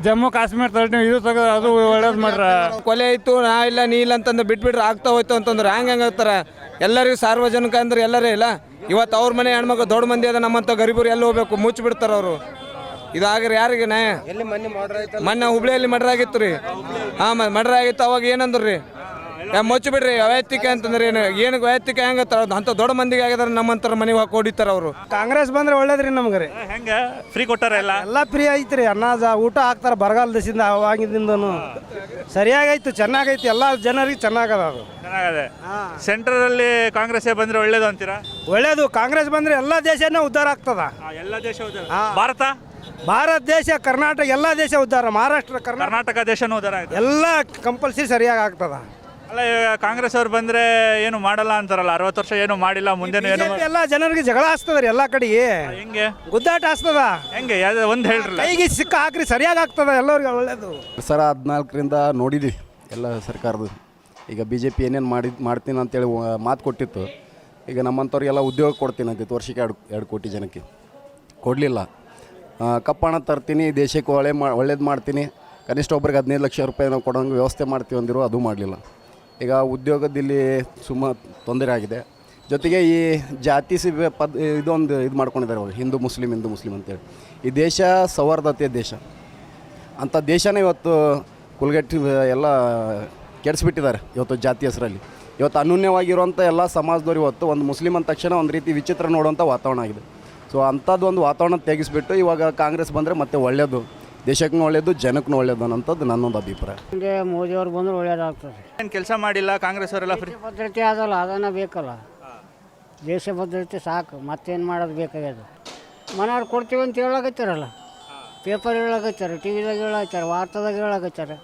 ಜಮ್ಮು ಕಾಶ್ಮೀರ ತಗೊಂಡು ಇದು ತಗೋ ಅದು ಒಳ್ಳೇದು ಮಾಡ್ರ. ಕೊಲೆ ಆಯ್ತು ನಾ ಇಲ್ಲ ನೀ ಇಲ್ಲ ಅಂತಂದು ಬಿಟ್ಬಿಟ್ರೆ ಆಗ್ತಾ ಹೋಯ್ತು ಅಂತಂದ್ರೆ ಹಂಗೆ ಹಂಗೆ ಆಗ್ತಾರ? ಎಲ್ಲರಿಗೂ ಸಾರ್ವಜನಿಕ ಅಂದ್ರೆ ಎಲ್ಲರೇ ಇಲ್ಲ. ಇವತ್ತು ಅವ್ರ ಮನೆ ಹೆಣ್ಮಕ್ಳು ದೊಡ್ಡ ಮಂದಿ ಅದ ನಮ್ಮಂತ ಗರೀಬರು ಎಲ್ಲಿ ಹೋಗ್ಬೇಕು? ಮುಚ್ಚಿ ಬಿಡ್ತಾರ ಅವರು. ಇದಾಗ್ರಿ ಯಾರಿಗೆ ನ್ಯಾಯ ಮೊನ್ನೆ ಹುಬ್ಳಿಯಲ್ಲಿ ಮರ್ಡರ್ ಆಗಿತ್ತು ರೀ. ಹಾಂ ಮರ್ಡರ್ ಆಗಿತ್ತು ಅವಾಗ ಏನಂದ್ರು ರೀ? ಯಾ ಮುಚ್ಚಿ ಬಿಡ್ರಿ ವೈಯಕ್ತಿಕ ಅಂತಂದ್ರೆ ಏನು ಏನು ವೈಯಕ್ತಿಕ ಹೆಂಗ ಅಂತ ದೊಡ್ಡ ಮಂದಿಗೆ ಆಗಿದಾರೆ ನಮ್ಮಂತರ ಮನೆಗೆ ಹಾಕಿ ಹೊಡಿತಾರ ಅವರು. ಕಾಂಗ್ರೆಸ್ ಬಂದ್ರೆ ಒಳ್ಳೇದ್ರಿ ನಮ್ಗೆ ರೀ. ಹೆಂಗೆ? ಫ್ರೀ ಕೊಟ್ಟಾರ ಎಲ್ಲ? ಎಲ್ಲ ಫ್ರೀ ಐತ್ರಿ ಅನ್ನ ಊಟ ಹಾಕ್ತಾರೆ ಬರಗಾಲ ದೇಶದಿಂದ ಅವಾಗಿಂದಿಂದನು. ಸರಿಯಾಗೈತು ಚೆನ್ನಾಗೈತಿ ಎಲ್ಲ ಜನರಿಗೆ ಚೆನ್ನಾಗದ ಅದು. ಚೆನ್ನಾಗದೆ. ಸೆಂಟ್ರಲ್ಲಿ ಕಾಂಗ್ರೆಸ್ ಬಂದ್ರೆ ಒಳ್ಳೇದು ಅಂತೀರಾ? ಒಳ್ಳೇದು ಕಾಂಗ್ರೆಸ್ ಬಂದ್ರೆ ಎಲ್ಲ ದೇಶನೇ ಉದ್ಧಾರ ಆಗ್ತದ. ಎಲ್ಲ ದೇಶ ಭಾರತ? ಭಾರತ ದೇಶ ಕರ್ನಾಟಕ ಎಲ್ಲ ದೇಶ ಉದ್ಧಾರ ಮಹಾರಾಷ್ಟ್ರ ಕರ್ನಾಟಕ ಕರ್ನಾಟಕ ದೇಶನೂ ಉದಾರ ಆಯ್ತು ಎಲ್ಲ ಕಂಪಲ್ಸರಿ ಸರಿಯಾಗಿ ಆಗ್ತದ. ಅಲ್ಲ ಈಗ ಕಾಂಗ್ರೆಸ್ ಅವ್ರು ಬಂದ್ರೆ ಏನು ಮಾಡಲ್ಲ ಅಂತಾರಲ್ಲ ಅರವತ್ತು ವರ್ಷ ಏನು ಮಾಡಿಲ್ಲ ಮುಂದೆ ಏನು ಎಲ್ಲ ಜನರಿಗೆ ಜಗಳ ಹಚ್ತದ್ರಿ ಎಲ್ಲ ಕಡೆ. ಹೆಂಗೆ? ಗುದ್ದಾಟ ಹಾಸ್ತದ. ಹೆಂಗೆ? ಯಾವ್ದು ಒಂದು ಹೇಳ್ರಲ್ಲ. ಕೈಗೆ ಸಿಕ್ಕ ಹಾಕ್ರಿ ಸರಿಯಾಗಿ ಆಗ್ತದ ಎಲ್ಲರಿಗೂ ಒಳ್ಳೇದು. ಸರ ಹದಿನಾಲ್ಕರಿಂದ ನೋಡಿದ್ವಿ ಎಲ್ಲ ಸರ್ಕಾರದ. ಈಗ ಬಿ ಜೆ ಪಿ ಏನೇನು ಮಾಡಿ ಮಾಡ್ತೀನಿ ಅಂತೇಳಿ ಮಾತು ಕೊಟ್ಟಿತ್ತು. ಈಗ ನಮ್ಮಂಥವ್ರಿಗೆಲ್ಲ ಉದ್ಯೋಗ ಕೊಡ್ತೀನಿ ಅಂತಿತ್ತು ವರ್ಷಕ್ಕೆ ಎರಡು ಎರಡು ಕೋಟಿ ಜನಕ್ಕೆ. ಕೊಡಲಿಲ್ಲ. ಕಪ್ಪಣ ತರ್ತೀನಿ, ದೇಶಕ್ಕೆ ಒಳ್ಳೆ ಮಾ, ಒಳ್ಳೇದು ಮಾಡ್ತೀನಿ. ಕನಿಷ್ಠ ಒಬ್ರಿಗೆ ಹದಿನೈದು ಲಕ್ಷ ರೂಪಾಯಿ ನಾವು ಕೊಡೋಂಗೆ ವ್ಯವಸ್ಥೆ ಮಾಡ್ತೀವಿ ಅಂದಿರೋ ಅದು ಮಾಡಲಿಲ್ಲ. ಈಗ ಉದ್ಯೋಗದಲ್ಲಿ ಸುಮ್ಮ ತೊಂದರೆ ಆಗಿದೆ. ಜೊತೆಗೆ ಈ ಜಾತಿ ಸಿ ಪದ್, ಇದೊಂದು ಇದು ಮಾಡ್ಕೊಂಡಿದ್ದಾರೆ ಅವರು, ಹಿಂದೂ, ಮುಸ್ಲಿಂ ಹಿಂದೂ, ಮುಸ್ಲಿಂ ಅಂತೇಳಿ. ಈ ದೇಶ ಸೌಹಾರ್ದತೆಯ ದೇಶ. ಅಂಥ ದೇಶನೇ ಇವತ್ತು ಕುಲ್ಗಟ್ಟಿ, ಎಲ್ಲ ಕೆಡಿಸ್ಬಿಟ್ಟಿದ್ದಾರೆ ಇವತ್ತು ಜಾತಿ ಹೆಸರಲ್ಲಿ. ಇವತ್ತು ಅನ್ಯೂನ್ಯವಾಗಿರುವಂಥ ಎಲ್ಲ ಸಮಾಜದವ್ರು ಇವತ್ತು ಒಂದು ಮುಸ್ಲಿಮ್ ಅಂದ ತಕ್ಷಣ ಒಂದು ರೀತಿ ವಿಚಿತ್ರ ನೋಡುವಂಥ ವಾತಾವರಣ ಆಗಿದೆ. ಸೊ ಅಂಥದ್ದು ಒಂದು ವಾತಾವರಣ ತೆಗೆಸ್ಬಿಟ್ಟು ಇವಾಗ ಕಾಂಗ್ರೆಸ್ ಬಂದರೆ ಮತ್ತೆ ಒಳ್ಳೆಯದು ದೇಶಕ್ಕೂ ಒಳ್ಳೆಯದು ಜನಕ್ಕೂ ಒಳ್ಳೆಯದು ಅನ್ನೋಂಥದ್ದು ನನ್ನೊಂದು ಅಭಿಪ್ರಾಯ. ಮೋದಿ ಅವ್ರು ಬಂದ್ರೆ ಒಳ್ಳೆಯದಾಗ್ತದೆ ಏನು ಕೆಲಸ ಮಾಡಿಲ್ಲ ಕಾಂಗ್ರೆಸ್ ಅವರೆಲ್ಲ ಫ್ರೀ ಭದ್ರತೆ ಆದಲ್ಲ ಅದನ್ನ ಬೇಕಲ್ಲ. ದೇಶ ಭದ್ರತೆ ಸಾಕು ಮತ್ತೇನು ಮಾಡೋದು ಬೇಕಾಗ್ಯದ ಮನೆಯವ್ರು ಕೊಡ್ತೀವಿ ಅಂತ ಹೇಳಕತ್ತಾರಲ್ಲ? ಪೇಪರ್ ಹೇಳಾಗತ್ತಾರೆ ಟಿ ವಿದಾಗ ಹೇಳತ್ತಾರ ವಾರ್ತಾದಾಗ ಹೇಳಾಗತ್ತಾರೆ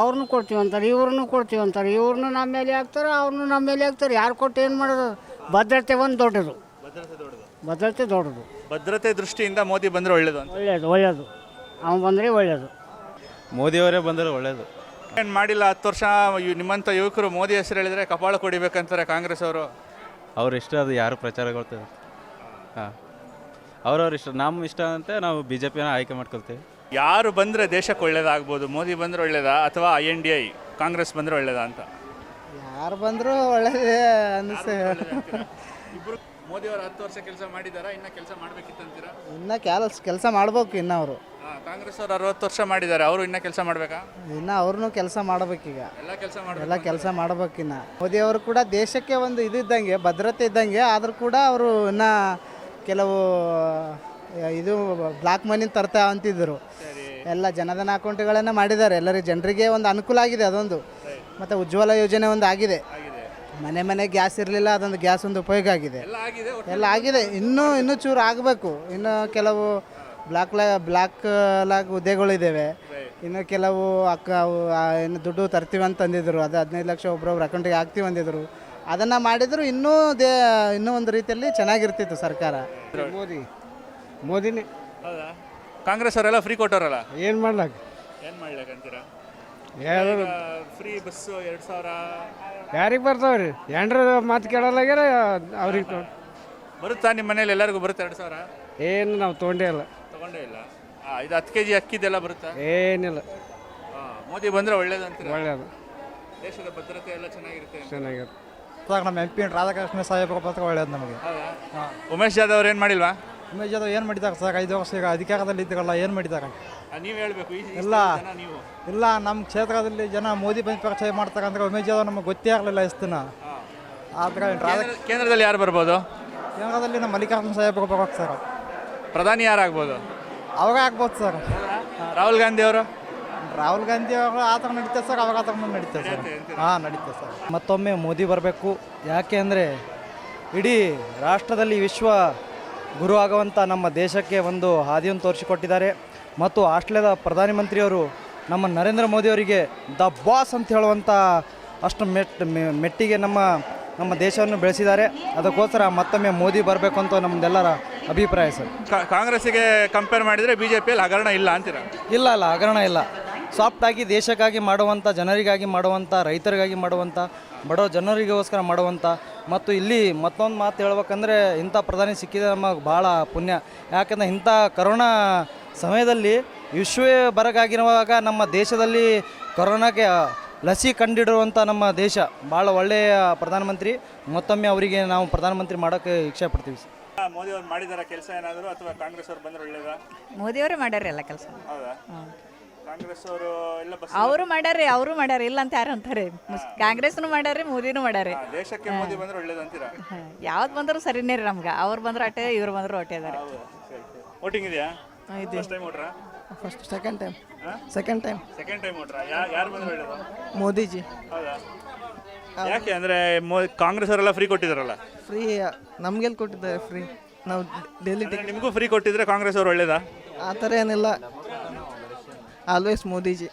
ಅವ್ರನ್ನೂ ಕೊಡ್ತೀವಿ ಅಂತಾರೆ ಇವ್ರನ್ನೂ ಕೊಡ್ತೀವಿ ಅಂತಾರೆ. ಇವ್ರನ್ನೂ ನಮ್ಮ ಮೇಲೆ ಹಾಕ್ತಾರೆ ಅವ್ರನ್ನೂ ನಮ್ಮ ಮೇಲೆ ಹಾಕ್ತಾರೆ. ಯಾರು ಕೊಟ್ಟು ಏನು ಮಾಡೋದು? ಭದ್ರತೆ ಒಂದು ದೊಡ್ಡದು. ಭದ್ರತೆ ದೊಡ್ಡದು. ಭದ್ರತೆ ದೃಷ್ಟಿಯಿಂದ ಮೋದಿ ಬಂದರೆ ಒಳ್ಳೇದು ಅಂತ. ಒಳ್ಳೆಯದು ಒಳ್ಳೆಯದು ಅವನು ಬಂದರೆ ಒಳ್ಳೆಯದು ಮೋದಿಯವರೇ ಬಂದರೆ ಒಳ್ಳೆಯದು ಏನು ಮಾಡಿಲ್ಲ ಹತ್ತು ವರ್ಷ ಇವ್- ನಿಮ್ಮಂಥ ಯುವಕರು ಮೋದಿ ಹೆಸರು ಹೇಳಿದರೆ ಕಪಾಳ ಕೊಡಿಬೇಕಂತಾರೆ ಕಾಂಗ್ರೆಸ್ ಅವರು. ಅವ್ರ ಇಷ್ಟ ಅದು ಯಾರು ಪ್ರಚಾರಗೊಳ್ತದೆ ಹಾಂ. ಅವ್ರವ್ರ ಇಷ್ಟ ನಮ್ಮ ಇಷ್ಟ ಅಂತ ನಾವು ಬಿ ಜೆ ಪಿನ ಆಯ್ಕೆ ಮಾಡ್ಕೊಳ್ತೇವೆ. ಯಾರು ಬಂದರೆ ದೇಶಕ್ಕೆ ಒಳ್ಳೇದಾಗ್ಬೋದು ಮೋದಿ ಬಂದರೆ ಒಳ್ಳೇದಾ ಅಥವಾ I N D I Congress ಬಂದರೆ ಒಳ್ಳೇದಾ ಅಂತ? ಯಾರು ಬಂದರೂ ಒಳ್ಳೇದೇ ಅನಿಸ್ತೇ ಇಬ್ರು ಮೋದಿ ಅವರು ಹತ್ತು ವರ್ಷ ಕೆಲಸ ಮಾಡಿದಾರಾ? ಇನ್ನ ಕೆಲಸ ಮಾಡ್ಬೇಕಿತ್ತಂತೀರಾ ಇನ್ನು ಕೆಲಸ ಕೆಲಸ ಮಾಡ್ಬೇಕು ಇನ್ನು ಅವರು. ಹಾ, ಕಾಂಗ್ರೆಸ್ ಅವರು ಅರವತ್ತು ವರ್ಷ ಮಾಡಿದ್ದಾರೆ ಅವರು ಇನ್ನ ಕೆಲಸ ಮಾಡಬೇಕಾ? ಇನ್ನು ಅವ್ರನ್ನೂ ಕೆಲಸ ಮಾಡ್ಬೇಕೀಗ. ಎಲ್ಲ ಕೆಲಸ ಎಲ್ಲ ಕೆಲಸ ಮಾಡ್ಬೇಕಿನ್ನ ಮೋದಿ ಅವರು ಕೂಡ ದೇಶಕ್ಕೆ ಒಂದು ಇದು ಇದ್ದಂಗೆ ಭದ್ರತೆ ಇದ್ದಂಗೆ ಆದರೂ ಕೂಡ ಅವರು ಇನ್ನ ಕೆಲವು ಆ, ಇದು ಬ್ಲಾಕ್ ಮನಿ ತರ್ತಾ ಅಂತಿದ್ದರು ಎಲ್ಲ ಜನಧನ ಅಕೌಂಟ್ಗಳನ್ನು ಮಾಡಿದ್ದಾರೆ. ಎಲ್ಲರಿಗೂ ಜನರಿಗೆ ಒಂದು ಅನುಕೂಲ ಆಗಿದೆ ಅದೊಂದು. ಮತ್ತು ಉಜ್ವಲ ಯೋಜನೆ ಒಂದು ಆಗಿದೆ. ಮನೆ ಮನೆ ಗ್ಯಾಸ್ ಇರಲಿಲ್ಲ ಅದೊಂದು ಗ್ಯಾಸ್ ಒಂದು ಉಪಯೋಗ ಆಗಿದೆ. ಎಲ್ಲ ಆಗಿದೆ ಇನ್ನೂ ಇನ್ನೂ ಚೂರು ಆಗಬೇಕು. ಇನ್ನು ಕೆಲವು ಬ್ಲಾಕ್ ಲ ಬ್ಲಾಕ್ ಲಾಗ್ ಹುದ್ದೆಗಳಿದ್ದಾವೆ ಇನ್ನು ಕೆಲವು ಅಕ್ಕ ಅವು, ಆ, ಏನು ದುಡ್ಡು ತರ್ತೀವಿ ಅಂತ ಅಂದಿದ್ರು. ಅದು ಹದಿನೈದು ಲಕ್ಷ ಒಬ್ಬರೊಬ್ರು ಅಕೌಂಟಿಗೆ ಹಾಕ್ತೀವಿ ಅಂದಿದ್ರು. ಅದನ್ನು ಮಾಡಿದ್ರು ಇನ್ನೂ ದೇ ಇನ್ನೂ ಒಂದು ರೀತಿಯಲ್ಲಿ ಚೆನ್ನಾಗಿರ್ತಿತ್ತು ಸರ್ಕಾರ. ಮೋದಿ. ಮೋದಿನೇ. ಹೌದಾ? ಕಾಂಗ್ರೆಸ್ ಅವರೆಲ್ಲ ಫ್ರೀ ಕೊಟ್ಟವರಲ್ಲ? ಏನು ಮಾಡ್ಲಾಕ? ಏನು ಮಾಡ್ಲಿಕ್ಕಂತೀರಾ ಯಾರು? ಫ್ರೀ ಬಸ್ಸು ಎರಡು ಸಾವಿರ. ಯಾರಿಗೆ ಬರ್ತಾವ್ರಿ? ಎಂಡ್ರ ಮಾತು ಕೇಳಲ್ಲಾಗ್ಯಾರ ಅವ್ರಿಗೆ ಬರುತ್ತಾ ನಿಮ್ಮ ಮನೇಲಿ? ಎಲ್ಲರಿಗೂ ಬರುತ್ತೆ ಎರಡು ಸಾವಿರ? ಏನು ನಾವು ತೊಗೊಂಡೇ ಇಲ್ಲ. ತೊಗೊಂಡೇ ಇಲ್ಲ. ಹಾಂ ಇದು ಹತ್ತು ಕೆ ಜಿ ಅಕ್ಕಿದೆಲ್ಲ ಬರುತ್ತಾ? ಏನಿಲ್ಲ. ಹಾಂ ಮೋದಿ ಬಂದರೆ ಒಳ್ಳೇದು ಅಂತೀರಾ? ಒಳ್ಳೆಯದು ದೇಶದ ಭದ್ರತೆ ಎಲ್ಲ ಚೆನ್ನಾಗಿರುತ್ತೆ. ಚೆನ್ನಾಗಿರುತ್ತೆ. ನಮ್ಮ ಎಂ ಪಿ ರಾಧಾಕೃಷ್ಣ ಸಾಹೇಬ್ರ ಪತ್ರ ಒಳ್ಳೇದು ನಮಗೆ. ಹೌದಾ? ಉಮೇಶ್ ಜಾಧವ್ ಅವ್ರು ಏನು ಮಾಡಿಲ್ವಾ? ಉಮೇಶ್ ಜಾಧವ್ ಏನು ಮಾಡಿದಾಗ ಸರ್ ಐದು ವರ್ಷ ಈಗ ಅಧಿಕಾರದಲ್ಲಿ ಇದ್ದಾಗಲ್ಲ ಏನು ಮಾಡಿದಾಗ? ನೀವು ಹೇಳಬೇಕು ಇಲ್ಲ. ನೀವು. ಇಲ್ಲ ನಮ್ಮ ಕ್ಷೇತ್ರದಲ್ಲಿ ಜನ ಮೋದಿ ಬಂದು ಪರಿಚಯ ಮಾಡ್ತಾರೆ ಅಂದ್ರೆ ಉಮೇಶ್ ಜಾಧವ್ ನಮಗೆ ಗೊತ್ತೇ ಆಗಲಿಲ್ಲ ಎಷ್ಟು ದಿನ. ಆದರೆ ಕೇಂದ್ರದಲ್ಲಿ ಯಾರು ಬರ್ಬೋದು? ಕೇಂದ್ರದಲ್ಲಿ ನಮ್ಮ ಮಲ್ಲಿಕಾರ್ಜುನ ಸಾಹೇಬ್ರು ಬರ್ಬೇಕು ಸರ್. ಪ್ರಧಾನಿ ಯಾರಾಗ್ಬೋದು ಅವಾಗ ಆಗ್ಬೋದು ಸರ್. ರಾಹುಲ್ ಗಾಂಧಿ ಅವರು? ರಾಹುಲ್ ಗಾಂಧಿ ಅವರು ಆ ಥರ ನಡೀತದೆ ಸರ್ ಅವಾಗ ಆ ಥರ ನಡೀತದೆ ಸರ್. ಹಾಂ ನಡೀತದೆ ಸರ್. ಮತ್ತೊಮ್ಮೆ ಮೋದಿ ಬರಬೇಕು. ಯಾಕೆ ಅಂದರೆ ಇಡೀ ರಾಷ್ಟ್ರದಲ್ಲಿ ವಿಶ್ವ ಗುರು ಆಗುವಂಥ ನಮ್ಮ ದೇಶಕ್ಕೆ ಒಂದು ಹಾದಿಯನ್ನು ತೋರಿಸಿಕೊಟ್ಟಿದ್ದಾರೆ. ಮತ್ತು ಆಸ್ಟ್ರೇಲಿಯಾದ ಪ್ರಧಾನಮಂತ್ರಿಯವರು ನಮ್ಮ ನರೇಂದ್ರ ಮೋದಿಯವರಿಗೆ ದ ಬಾಸ್ ಅಂತ ಹೇಳುವಂಥ ಅಷ್ಟು ಮೆಟ್ ಮೆ- ಮೆಟ್ಟಿಗೆ ನಮ್ಮ ನಮ್ಮ ದೇಶವನ್ನು ಬೆಳೆಸಿದ್ದಾರೆ. ಅದಕ್ಕೋಸ್ಕರ ಮತ್ತೊಮ್ಮೆ ಮೋದಿ ಬರಬೇಕು ಅಂತ ನಮ್ಮದೆಲ್ಲರ ಅಭಿಪ್ರಾಯ ಸರ್. ಕಾಂಗ್ರೆಸ್ಗೆ ಕಾಂಗ್ರೆಸ್ಸಿಗೆ ಕಂಪೇರ್ ಮಾಡಿದರೆ ಬಿ ಜೆ ಪಿಯಲ್ಲಿ ಹಗರಣ ಇಲ್ಲ ಅಂತೀರ? ಇಲ್ಲ ಅಲ್ಲ ಹಗರಣ ಇಲ್ಲ. ಸಾಫ್ಟಾಗಿ ದೇಶಕ್ಕಾಗಿ ಮಾಡುವಂಥ ಜನರಿಗಾಗಿ ಮಾಡುವಂಥ ರೈತರಿಗಾಗಿ ಮಾಡುವಂಥ ಬಡವ ಜನರಿಗೋಸ್ಕರ ಮಾಡುವಂಥ ಮತ್ತು ಇಲ್ಲಿ ಮತ್ತೊಂದು ಮಾತು ಹೇಳ್ಬೇಕಂದ್ರೆ ಇಂಥ ಪ್ರಧಾನಿ ಸಿಕ್ಕಿದೆ ನಮಗೆ ಭಾಳ ಪುಣ್ಯ. ಯಾಕಂದರೆ ಇಂಥ ಕರೋನಾ ಸಮಯದಲ್ಲಿ ವಿಶ್ವವೇ ಬರಗಾಗಿರುವಾಗ ನಮ್ಮ ದೇಶದಲ್ಲಿ ಕೊರೋನಾಗೆ ಲಸಿ ಕಂಡಿಡುವಂಥ ನಮ್ಮ ದೇಶ ಭಾಳ ಒಳ್ಳೆಯ ಪ್ರಧಾನಮಂತ್ರಿ. ಮತ್ತೊಮ್ಮೆ ಅವರಿಗೆ ನಾವು ಪ್ರಧಾನಮಂತ್ರಿ ಮಾಡೋಕ್ಕೆ ಇಚ್ಛೆ ಪಡ್ತೀವಿ ಸರ್. ಮೋದಿ ಅವ್ರು ಮಾಡಿದಾರ ಕೆಲಸ ಏನಾದರೂ ಅಥವಾ ಕಾಂಗ್ರೆಸ್ ಅವ್ರು ಬಂದ್ರೆ ಒಳ್ಳೇದಾ? ಮೋದಿಯವರೇ ಮಾಡ್ಯಾರ ಎಲ್ಲ ಕೆಲಸ. ಹೌದಾ? ಕಾಂಗ್ರೆಸ್ ಅವರು ಎಲ್ಲ ಬಸ್ ಅವರು ಮಾಡ್ಯಾರ್ರಿ ಅವರು ಮಾಡ್ಯಾರ ಇಲ್ಲ ಅಂತ ಯಾರು ಅಂತಾರೆ? ಕಾಂಗ್ರೆಸ್ನು ಮಾಡ್ಯಾರ್ರಿ ಮೋದಿನೂ ಮಾಡ್ಯಾರಿ ದೇಶಕ್ಕೆ ಮೋದಿ ಬಂದ್ರೆ ಒಳ್ಳೇದು ಅಂತೀರಾ? ಯಾವ್ದು ಬಂದರೂ ಸರಿನೇ ರೀ ನಮ್ಗೆ. ಅವ್ರು ಬಂದ್ರೆ ಅಟ್ಟೆ ಇವ್ರು ಬಂದ್ರು ಅಟ್ಟೆ ಅದಾರೆ. ವೋಟಿಂಗ್ ಇದೆಯಾ? First time ಓಟ್ರಾ first second time second time second time ಓಟ್ರಾ ಯಾರು ಬಂದ್ರೆ ಒಳ್ಳೇದು? ಮೋದಿಜಿ. ಹೌದಾ? ಯಾಕೆ ಅಂದ್ರೆ ಮೋ ಕಾಂಗ್ರೆಸ್ ಅವರೆಲ್ಲ ಫ್ರೀ ಕೊಟ್ಟಿದಾರಲ್ಲ? ಫ್ರೀ ನಮಗೆಲ್ಲಿ ಕೊಟ್ಟಿದ್ದಾರೆ ಫ್ರೀ ನಾವು ಡೈಲಿ ನಿಮಗೂ ಫ್ರೀ ಕೊಟ್ಟಿದ್ರೆ ಕಾಂಗ್ರೆಸ್ ಅವ್ರು ಒಳ್ಳೇದಾ? ಆ ಥರ ಏನಿಲ್ಲ. ಆಲ್ವೇಸ್ ಮೋದಿಜಿ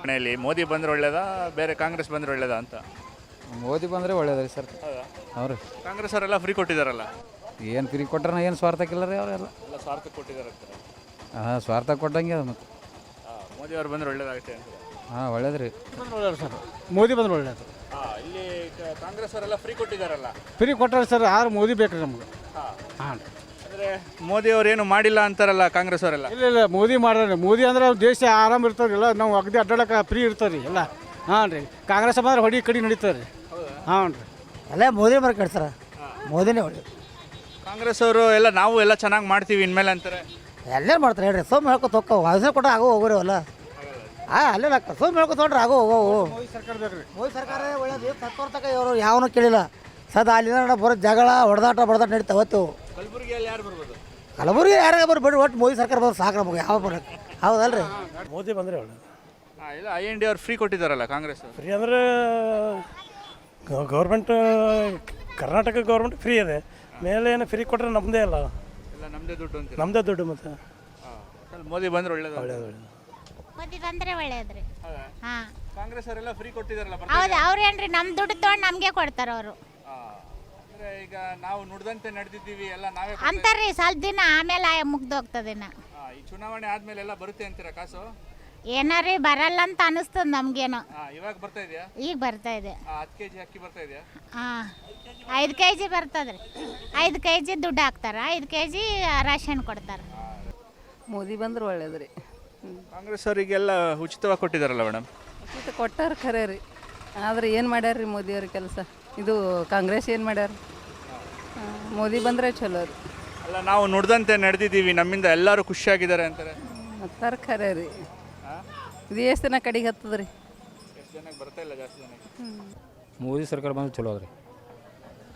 ಮನೆಯಲ್ಲಿ ಮೋದಿ ಬಂದ್ರೆ ಒಳ್ಳೇದಾ ಬೇರೆ ಕಾಂಗ್ರೆಸ್ ಬಂದ್ರೆ ಒಳ್ಳೇದಾ ಅಂತ? ಮೋದಿ ಬಂದರೆ ಒಳ್ಳೇದ್ರಿ ಸರ್. ಅವರು ಅವ್ರು ಕಾಂಗ್ರೆಸ್ ಅವರೆಲ್ಲ ಫ್ರೀ ಕೊಟ್ಟಿದಾರಲ್ಲ? ಏನು ಫ್ರೀ ಕೊಟ್ಟರೆ ಏನು ಸ್ವಾರ್ಥಕ್ಕಿಲ್ಲ ರೀ ಅವರೆಲ್ಲ ಎಲ್ಲ? ಸ್ವಾರ್ಥ ಕೊಟ್ಟಿದ್ದಾರೆ ಹಾಂ ಸ್ವಾರ್ಥ ಕೊಟ್ಟಂಗೆ ಅದು ಮತ್ತೆ. ಮೋದಿ ಅವ್ರು ಬಂದ್ರೆ ಒಳ್ಳೇದಾಗುತ್ತೆ ಅಂತ. ಹಾಂ ಒಳ್ಳೇದು ರೀ ಸರ್ ಮೋದಿ ಬಂದ್ರೆ ಒಳ್ಳೇದು. ಇಲ್ಲಿ ಕಾಂಗ್ರೆಸ್ ಅವರೆಲ್ಲ ಫ್ರೀ ಕೊಟ್ಟಿದಾರಲ್ಲ? ಫ್ರೀ ಕೊಟ್ಟಾರೆ ಸರ್ ಯಾರು ಮೋದಿ ಬೇಕು ರೀ ನಮ್ಗೆ ಹಾಂ. ಮೋದಿ ಅವ್ರು ಏನು ಮಾಡಿಲ್ಲ ಅಂತಾರಲ್ಲ ಕಾಂಗ್ರೆಸ್ ಅವರೆಲ್ಲ? ಇಲ್ಲ ಇಲ್ಲ ಮೋದಿ ಮಾಡ್ಯಾರ ಮೋದಿ ಅಂದ್ರೆ ದೇಶ ಆರಾಮ ಇರ್ತಾರೆ ಎಲ್ಲ ನಾವು ಅಗದಿ ಅಡ್ಡಾಡಕ್ಕೆ ಫ್ರೀ ಇರ್ತಾರೆ ರೀ ಎಲ್ಲ. ಹಾಂ ರೀ. ಕಾಂಗ್ರೆಸ್ ಬಂದ್ರೆ ಹೊಡಿ ಕಡಿ ನಡೀತಾರೆ ರೀ. ಹಾಂ ರೀ. ಅಲ್ಲೇ ಮೋದಿ ಮರ ಕಡ್ತಾರ ಮೋದಿನೇ ಹೊಡಿ. ಕಾಂಗ್ರೆಸ್ ಅವರು ಎಲ್ಲ ನಾವು ಎಲ್ಲ ಚೆನ್ನಾಗಿ ಮಾಡ್ತೀವಿ ಇನ್ಮೇಲೆ ಅಂತಾರೆ. ಎಲ್ಲೇ ಮಾಡ್ತಾರೆ ಹೇಳ್ರಿ. ಸೋಮ್ ಹೇಳ್ಕೊತ ತೊಕ್ಕ ಹೆಸರು ಕೊಟ್ಟ ಆಗೋ ಹೋಗೋರಿ ಅಲ್ಲ ಹಾಂ ಅಲ್ಲೇ ಹಾಕ ಸೋಮ್ ಹೇಳ್ಕೊತ ಹೊಂಟ್ರೆ ಆಗೋ ಹೋಗೋ ಸರ್ಕಾರ ಬೇಕ್ರಿ. ಮೋದಿ ಸರ್ಕಾರ ಒಳ್ಳೇದು. ಇವರು ಯಾವನು ಕೇಳಿಲ್ಲ. ಸದಾ ಅಲ್ಲಿಂದ ಬರೋ ಜಗಳ ಹೊಡೆದಾಟ ಬಡದಾಟ ನಡೀತಾ ಹೊತ್ತು ಕಲಬುರಗಿಯಲ್ಲಿ ಯಾರು ಬರ್ಬೋದು? ಕಲಬುರಗಿ ಯಾರಾಗ ಬರ್ಬೇಡಿ ಒಟ್ಟು ಮೋದಿ ಸರ್ಕಾರ ಬಂದ್ರೆ ಸಾಕು ನಮಗೆ ಯಾವ ಬರೋಕ್ಕೆ ಹೌದಲ್ರಿ? ಮೋದಿ ಬಂದರೆ ಒಳ್ಳೇದು. ಇಲ್ಲ ಐ ಎನ್ ಡಿ ಅವ್ರು ಫ್ರೀ ಕೊಟ್ಟಿದ್ದಾರಲ್ಲ ಕಾಂಗ್ರೆಸ್ ಫ್ರೀ ಅಂದ್ರೆ ಗೌರ್ಮೆಂಟ್ ಕರ್ನಾಟಕ ಗೌರ್ಮೆಂಟ್ ಫ್ರೀ ಇದೆ. ಮೇಲೆ ಏನು ಫ್ರೀ ಕೊಟ್ಟರೆ ನಮ್ಮದೇ ಅಲ್ಲ. ಇಲ್ಲ ನಮ್ಮದೇ ದುಡ್ಡು ಅಂತ ನಮ್ಮದೇ ದುಡ್ಡು ಮತ್ತು. ಮೋದಿ ಬಂದ್ರೆ ಒಳ್ಳೇದು ಒಳ್ಳೇದು ಒಳ್ಳೇದು. ಮೋದಿ ಬಂದ್ರೆ ಒಳ್ಳೇದ್ರಿ. ಹಾಂ. ಕಾಂಗ್ರೆಸ್ ಅವರೆಲ್ಲ ಫ್ರೀ ಕೊಟ್ಟಿದಾರಲ್ಲ ಹೌದು ಅವ್ರೇನ್ರಿ ನಮ್ಮ ದುಡ್ಡು ತಗೊಂಡು ನಮ್ಗೆ ಕೊಡ್ತಾರ ಅವರು. ಅಂದ್ರೆ ಈಗ ನಾವು ನುಡ್ದಂತೆ ನಡೆದಿದ್ದೀವಿ ಎಲ್ಲ ನಾವೇ ಅಂತಾರ್ರಿ ಸ್ವಲ್ಪ ದಿನ ಆಮೇಲೆ ಮುಗ್ದು ಆ, ಈ ಚುನಾವಣೆ ಆದ್ಮೇಲೆ ಎಲ್ಲ ಬರುತ್ತೆ ಅಂತೀರಾ ಕಾಸು? ಏನಾರಿ ಬರಲ್ಲ ಅಂತ ಅನಿಸ್ತದ ನಮಗೇನೋ. ಇವಾಗ ಬರ್ತಾ ಇದೆಯಾ? ಈಗ ಬರ್ತಾ ಇದೆ. ಹತ್ತು ಕೆ ಜಿ ಅಕ್ಕಿ ಬರ್ತಾ ಇದೆಯಾ? ಹಾಂ ಐದು ಕೆ ಜಿ ಬರ್ತದ್ರಿ ಐದು ಕೆ ಜಿ ದುಡ್ಡು ಹಾಕ್ತಾರೆ ಐದು ಕೆ ಜಿ ರೇಷನ್ ಕೊಡ್ತಾರೆ. ಮೋದಿ ಬಂದ್ರೆ ಒಳ್ಳೇದ್ರಿ. ಕಾಂಗ್ರೆಸ್ ಅವರಿಗೆಲ್ಲ ಉಚಿತವಾಗಿ ಕೊಟ್ಟಿದಾರಲ್ಲ ಮೇಡಮ್? ಉಚಿತ ಕೊಟ್ಟಾರ ಖರೆ ರೀ. ಆದ್ರೆ ಏನು ಮಾಡ್ಯಾರ್ರಿ ಮೋದಿ ಅವ್ರ ಕೆಲಸ? ಇದು ಕಾಂಗ್ರೆಸ್ ಏನು ಮಾಡ್ಯಾರ? ಮೋದಿ ಬಂದರೆ ಚಲೋ ರೀ ಅಲ್ಲ ನಾವು ನುಡ್ದಂತೆ ನಡೆದಿದ್ದೀವಿ ನಮ್ಮಿಂದ ಎಲ್ಲರೂ ಖುಷಿಯಾಗಿದ್ದಾರೆ ಅಂತಾರೆ. ಮತ್ತಾರ ಖರೆ ರೀ. ಇದು ಎಷ್ಟು ದಿನ ಕಡೆಗೆ ಹತ್ತದ ರೀ ಜನಕ್ಕೆ ಬರ್ತಾ ಇಲ್ಲ ಜಾಸ್ತಿ ಜನಕ್ಕೆ? ಮೋದಿ ಸರ್ಕಾರ ಬಂದು ಚಲೋ ಅದ್ರಿ